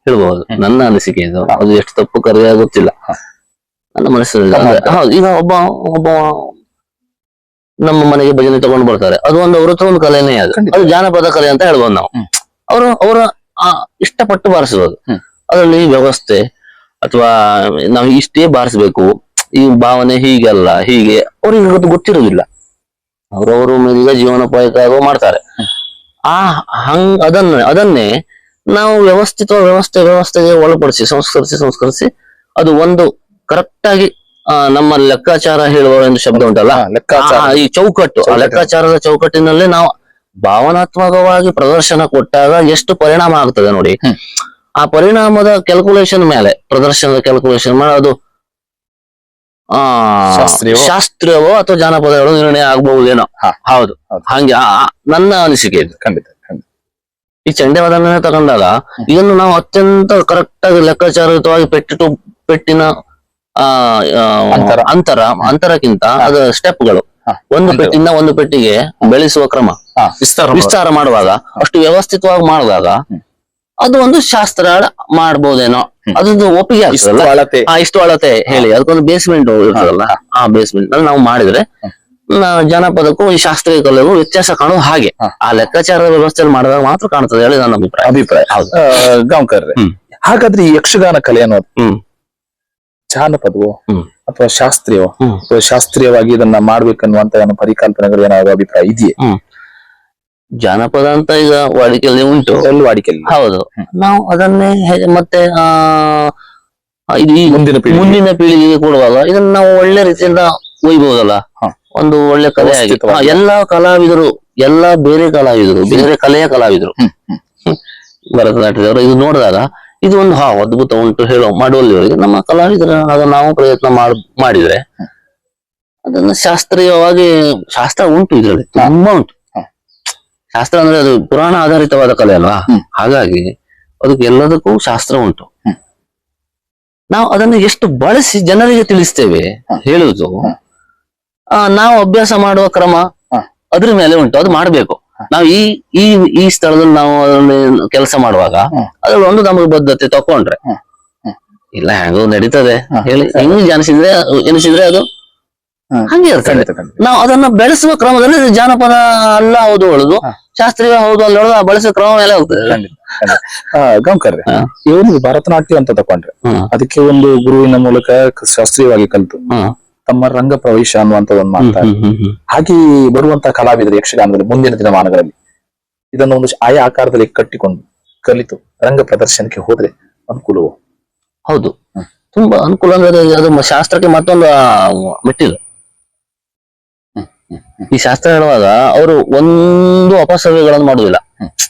S1: ಹೇಳ್ಬಹುದು ನನ್ನ ಅನಿಸಿಕೆ ಇದು. ಅದು ಎಷ್ಟು ತಪ್ಪು ಕರೆಯ ಗೊತ್ತಿಲ್ಲ.
S2: ಹಾ.
S1: ನನ್ನ ಮನಸ್ಸಿನಲ್ಲಿ ಹೌದು ಈಗ ಒಬ್ಬ ಒಬ್ಬ ನಮ್ಮ ಮನೆಗೆ ಭಜನೆ ತಗೊಂಡು ಬರ್ತಾರೆ. ಅದು ಒಂದು ಅವ್ರ ಹತ್ರ ಒಂದು ಕಲೆನೇ ಅದು. ಅದು ಜಾನಪದ ಕಲೆ ಅಂತ ಹೇಳ್ಬೋದು ನಾವು. ಅವರು ಅವರ ಇಷ್ಟಪಟ್ಟು ಬಾರಿಸಬಹುದು. ಅದರಲ್ಲಿ ವ್ಯವಸ್ಥೆ ಅಥವಾ ನಾವು ಇಷ್ಟೇ ಬಾರಿಸ್ಬೇಕು. ಈ ಭಾವನೆ ಹೀಗಲ್ಲ ಹೀಗೆ ಅವ್ರಿಗೆ ಅದು ಗೊತ್ತಿರುವುದಿಲ್ಲ ಅವರವರು ಈಗ ಜೀವನೋಪಾಯಕ್ಕಾಗೋ ಮಾಡ್ತಾರೆ. ಆ ಹಂಗ್ ಅದನ್ನ ಅದನ್ನೇ ನಾವು ವ್ಯವಸ್ಥಿತ ವ್ಯವಸ್ಥೆ ವ್ಯವಸ್ಥೆಗೆ ಒಳಪಡಿಸಿ ಸಂಸ್ಕರಿಸಿ ಸಂಸ್ಕರಿಸಿ ಅದು ಒಂದು ಕರೆಕ್ಟ್ ಆಗಿ ಆ, ನಮ್ಮ ಲೆಕ್ಕಾಚಾರ ಹೇಳುವ ಒಂದು ಶಬ್ದ ಉಂಟಲ್ಲ? ಈ ಚೌಕಟ್ಟು. ಆ ಲೆಕ್ಕಾಚಾರದ ಚೌಕಟ್ಟಿನಲ್ಲಿ ನಾವು ಭಾವನಾತ್ಮಕವಾಗಿ ಪ್ರದರ್ಶನ ಕೊಟ್ಟಾಗ ಎಷ್ಟು ಪರಿಣಾಮ ಆಗ್ತದೆ ನೋಡಿ. ಆ ಪರಿಣಾಮದ ಕ್ಯಾಲ್ಕುಲೇಷನ್ ಮೇಲೆ ಪ್ರದರ್ಶನದ ಕ್ಯಾಲ್ಕುಲೇಷನ್ ಮೇಲೆ ಅದು ಆ
S2: ಶಾಸ್ತ್ರೀಯವೋ?
S1: ಅಥವಾ ಜಾನಪದಗಳು ನಿರ್ಣಯ ಆಗಬಹುದೇನೋ. ಹೌದು. ಹಂಗೆ ನನ್ನ ಅನಿಸಿಕೆ ಇದು.
S2: ಖಂಡಿತ
S1: ಈ ಚಂಡೆವಾದನ ತಗೊಂಡಾಗ ಇದನ್ನು ನಾವು ಅತ್ಯಂತ ಕರೆಕ್ಟ್ ಆಗಿ ಲೆಕ್ಕಾಚಾರಯುತವಾಗಿ ಪೆಟ್ಟು ಪೆಟ್ಟಿನ
S2: ಅಂತರ.
S1: ಅಂತರ ಅಂತರಕ್ಕಿಂತ ಅದು ಸ್ಟೆಪ್ಗಳು ಒಂದು. ಪೆಟ್ಟಿಂದ ಒಂದು ಪೆಟ್ಟಿಗೆ ಬೆಳೆಸುವ ಕ್ರಮ.
S2: ವಿಸ್ತಾರ
S1: ವಿಸ್ತಾರ ಮಾಡುವಾಗ ಅಷ್ಟು ವ್ಯವಸ್ಥಿತವಾಗಿ ಮಾಡಿದಾಗ ಅದು ಒಂದು ಶಾಸ್ತ್ರ ಮಾಡಬಹುದೇನೋ ಅದೊಂದು ಒಪ್ಪಿಗೆ
S2: ಇಷ್ಟು
S1: ಆಗ್ತದಲ್ಲ ಇಷ್ಟು ಅಳತೆ ಹೇಳಿ. ಅದಕ್ಕೊಂದು ಬೇಸ್ಮೆಂಟ್ ಇರ್ತದಲ್ಲ ಆ ಬೇಸ್ಮೆಂಟ್ ಅಲ್ಲಿ ನಾವು ಮಾಡಿದ್ರೆ ಜನಪದಕ್ಕೂ ಈ ಶಾಸ್ತ್ರೀಯ ಕಲೆಗೂ ವ್ಯತ್ಯಾಸ ಕಾಣೋದು ಹಾಗೆ. ಆ ಲೆಕ್ಕಾಚಾರದ ವ್ಯವಸ್ಥೆ ಮಾಡಿದಾಗ ಮಾತ್ರ ಕಾಣ್ತದೆ. ಹೇಳಿ ನನ್ನ ಅಭಿಪ್ರಾಯ.
S2: ಅಭಿಪ್ರಾಯ.
S1: ಗಾಂವ್ಕರ್
S2: ಹಾಗಾದ್ರೆ ಈ ಯಕ್ಷಗಾನ ಕಲೆ ಅನ್ನೋದು
S1: ಹ್ಮ್.
S2: ಜಾನಪದವೋ ಅಥವಾ ಶಾಸ್ತ್ರೀಯವೋ. ಅಥವಾ ಶಾಸ್ತ್ರೀಯವಾಗಿ ಇದನ್ನ ಮಾಡ್ಬೇಕನ್ನುವಂತ ಏನೋ ಪರಿಕಲ್ಪನೆಗಳು ಏನಾದ್ರು ಅಭಿಪ್ರಾಯ ಇದೆಯೇ?
S1: ಜಾನಪದ ಅಂತ ಈಗ ವಾಡಿಕೆಯಲ್ಲಿ ಉಂಟು.
S2: ಎಲ್ಲ ವಾಡಿಕೆಯಲ್ಲಿ
S1: ಹೌದು. ನಾವು ಅದನ್ನೇ ಮತ್ತೆ ಆ ಇದು
S2: ಮುಂದಿನ ಪೀಳಿಗೆ
S1: ಮುಂದಿನ ಪೀಳಿಗೆಗೆ ಕೊಡುವಾಗ ಇದನ್ನ ನಾವು ಒಳ್ಳೆ ರೀತಿಯಿಂದ ಒಯ್ಬಹುದಲ್ಲ ಒಂದು ಒಳ್ಳೆ ಕಲೆ ಆಗಿತ್ತು. ಎಲ್ಲಾ ಕಲಾವಿದರು ಎಲ್ಲಾ ಬೇರೆ ಕಲಾವಿದರು ಬೇರೆ ಕಲೆಯ ಕಲಾವಿದರು. ಭರತನಾಟ್ಯದವರು ಇದು ನೋಡಿದಾಗ ಇದು ಒಂದು ಹಾ ಅದ್ಭುತ ಉಂಟು ಹೇಳೋ ಮಾಡುವಲ್ಲಿವರೆಗೆ ನಮ್ಮ ಕಲಾವಿದರ ಅದನ್ನ ನಾವು ಪ್ರಯತ್ನ ಮಾಡ್ ಮಾಡಿದ್ರೆ ಅದನ್ನ ಶಾಸ್ತ್ರೀಯವಾಗಿ ಶಾಸ್ತ್ರ ಉಂಟು ಇದರಲ್ಲಿ ತುಂಬಾ ಉಂಟು. ಶಾಸ್ತ್ರ ಅಂದ್ರೆ ಅದು ಪುರಾಣ ಆಧಾರಿತವಾದ ಕಲೆ ಅಲ್ವಾ? ಹಾಗಾಗಿ ಅದಕ್ಕೆ ಎಲ್ಲದಕ್ಕೂ ಶಾಸ್ತ್ರ ಉಂಟು. ನಾವು ಅದನ್ನು ಎಷ್ಟು ಬಳಸಿ ಜನರಿಗೆ ತಿಳಿಸ್ತೇವೆ ಹೇಳುವುದು ಆ, ನಾವು ಅಭ್ಯಾಸ ಮಾಡುವ ಕ್ರಮ. ಅದ್ರ ಮೇಲೆ ಉಂಟು ಅದು ಮಾಡ್ಬೇಕು. ನಾವು ಈ ಈ ಈ ಸ್ಥಳದಲ್ಲಿ ನಾವು ಅದನ್ನ ಕೆಲಸ ಮಾಡುವಾಗ. ಅದ್ರಲ್ಲಿ ಒಂದು ನಮಗೆ ಬದ್ಧತೆ ತಕೊಂಡ್ರೆ. ಇಲ್ಲ ಹೆಂಗೋ ನಡೀತದೆ. ಹೇಳಿ ಹೆಂಗ್ ಜನಿಸಿದ್ರೆ ಎನಿಸಿದ್ರೆ ಅದು. ಹಂಗೆ ಇರ್ತದೆ. ನಾವು ಅದನ್ನ ಬೆಳೆಸುವ ಕ್ರಮದಲ್ಲಿ ಜಾನಪದ ಅಲ್ಲ ಹೌದು ಹೇಳುದು ಶಾಸ್ತ್ರೀಯ ಹೌದು ಅಲ್ಲ ಹೇಳುದು ಬಳಸುವ ಕ್ರಮ ಮೇಲೆ ಹೋಗ್ತದೆ. ಹಾ.
S2: ಇವರು ಭರತನಾಟ್ಯ ಅಂತ ತಕೊಂಡ್ರೆ. ಅದಕ್ಕೆ ಒಂದು ಗುರುವಿನ ಮೂಲಕ ಶಾಸ್ತ್ರೀಯವಾಗಿ ಕಲಿತು. ತಮ್ಮ ರಂಗ ಪ್ರವೇಶ ಅನ್ನುವಂತ ಒಂದು
S1: ಮಾತಾಡ
S2: ಹಾಗೆ ಬರುವಂತ ಕಲಾವಿದರು ಯಕ್ಷಗಾನದಲ್ಲಿ ಮುಂದಿನ ದಿನಮಾನಗಳಲ್ಲಿ ಇದನ್ನು ಒಂದು ಆಯಾ ಆಕಾರದಲ್ಲಿ ಕಟ್ಟಿಕೊಂಡು ಕಲಿತು ರಂಗ ಪ್ರದರ್ಶನಕ್ಕೆ ಹೋದ್ರೆ ಅನುಕೂಲವು?
S1: ಹೌದು. ತುಂಬಾ ಅನುಕೂಲ ಅಂದ್ರೆ ಅದು ಶಾಸ್ತ್ರಕ್ಕೆ ಮತ್ತೊಂದು ಮೆಟ್ಟಿಲು. ಈ ಶಾಸ್ತ್ರ ಹೇಳುವಾಗ ಅವರು ಒಂದು ಅಪಸವ್ಯಗಳನ್ನು ಮಾಡುದಿಲ್ಲ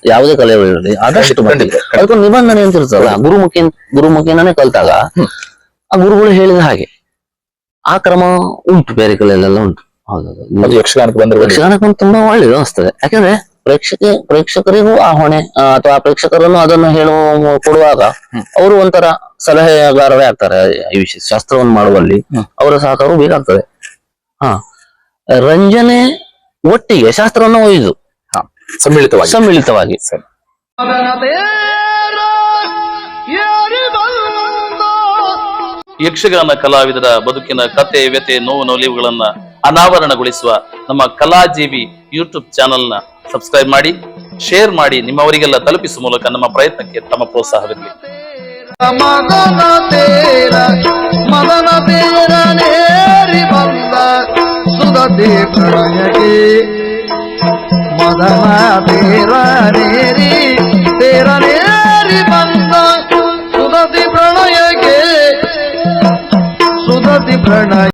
S1: ಯಾವುದೇ ಕಲೆಗಳಿರಲಿ ಆದಷ್ಟು ಅದಕ್ಕೊಂದು ನಿಬಂಧನೆ ಅಂತ ಇರ್ತದಲ್ಲ ಗುರುಮುಖಿ ಗುರುಮುಖಿನೇ ಕಲ್ತಾಗ ಆ ಗುರುಗಳು ಹೇಳಿದ ಹಾಗೆ. ಆ ಕ್ರಮ ಉಂಟು ಬೇರೆ ಕಲೆಯಲ್ಲೆಲ್ಲ ಉಂಟು. ಹೌದೌದು.
S2: ಅದು ಯಕ್ಷಗಾನಕ್ಕೆ ಬಂದ್ರೆ.
S1: ಯಕ್ಷಗಾನಕ್ಕೆ ತುಂಬಾ ಒಳ್ಳೇದು ಅನಿಸ್ತದೆ. ಯಾಕಂದ್ರೆ ಪ್ರೇಕ್ಷಕ ಪ್ರೇಕ್ಷಕರಿಗೂ ಆ ಹೊಣೆ ಅಥವಾ ಆ ಪ್ರೇಕ್ಷಕರನ್ನು ಅದನ್ನು ಹೇಳುವ ಕೊಡುವಾಗ ಅವರು ಒಂಥರ ಸಲಹೆಗಾರರೇ ಆಗ್ತಾರೆ. ಈ ವಿಷಯ ಶಾಸ್ತ್ರವನ್ನು ಮಾಡುವಲ್ಲಿ ಅವರ ಸಹಕಾರವು ಬೇಕಾಗ್ತದೆ. ಹಾ. ರಂಜನೆ ಒಟ್ಟಿಗೆ ಶಾಸ್ತ್ರವನ್ನು ಒಯ್ದು.
S2: ಹಾ, ಸಮ್ಮಿಳಿತವಾಗಿ.
S1: ಸಮ್ಮಿಳಿತವಾಗಿ.
S3: ಯಕ್ಷಗಾನ ಕಲಾವಿದರ ಬದುಕಿನ ಕತೆ ವ್ಯತೆ ನೋವು ನೊಲಿವುಗಳನ್ನ ಅನಾವರಣಗೊಳಿಸುವ ನಮ್ಮ ಕಲಾಜೀವಿ ಯೂಟ್ಯೂಬ್ ಚಾನೆಲ್ನ ಸಬ್ಸ್ಕ್ರೈಬ್ ಮಾಡಿ, ಶೇರ್ ಮಾಡಿ, ನಿಮ್ಮವರಿಗೆಲ್ಲ ತಲುಪಿಸುವ ಮೂಲಕ ನಮ್ಮ ಪ್ರಯತ್ನಕ್ಕೆ ತಮ್ಮ ಪ್ರೋತ್ಸಾಹವಿರಲಿ.
S5: ಮದನ ತೇರ ಮದನ ತೇರ ನೇರಿ ಸುಧತಿ ಪ್ರಣಯಕ್ಕೆ ಸುಧತಿ ಪ್ರಣಯ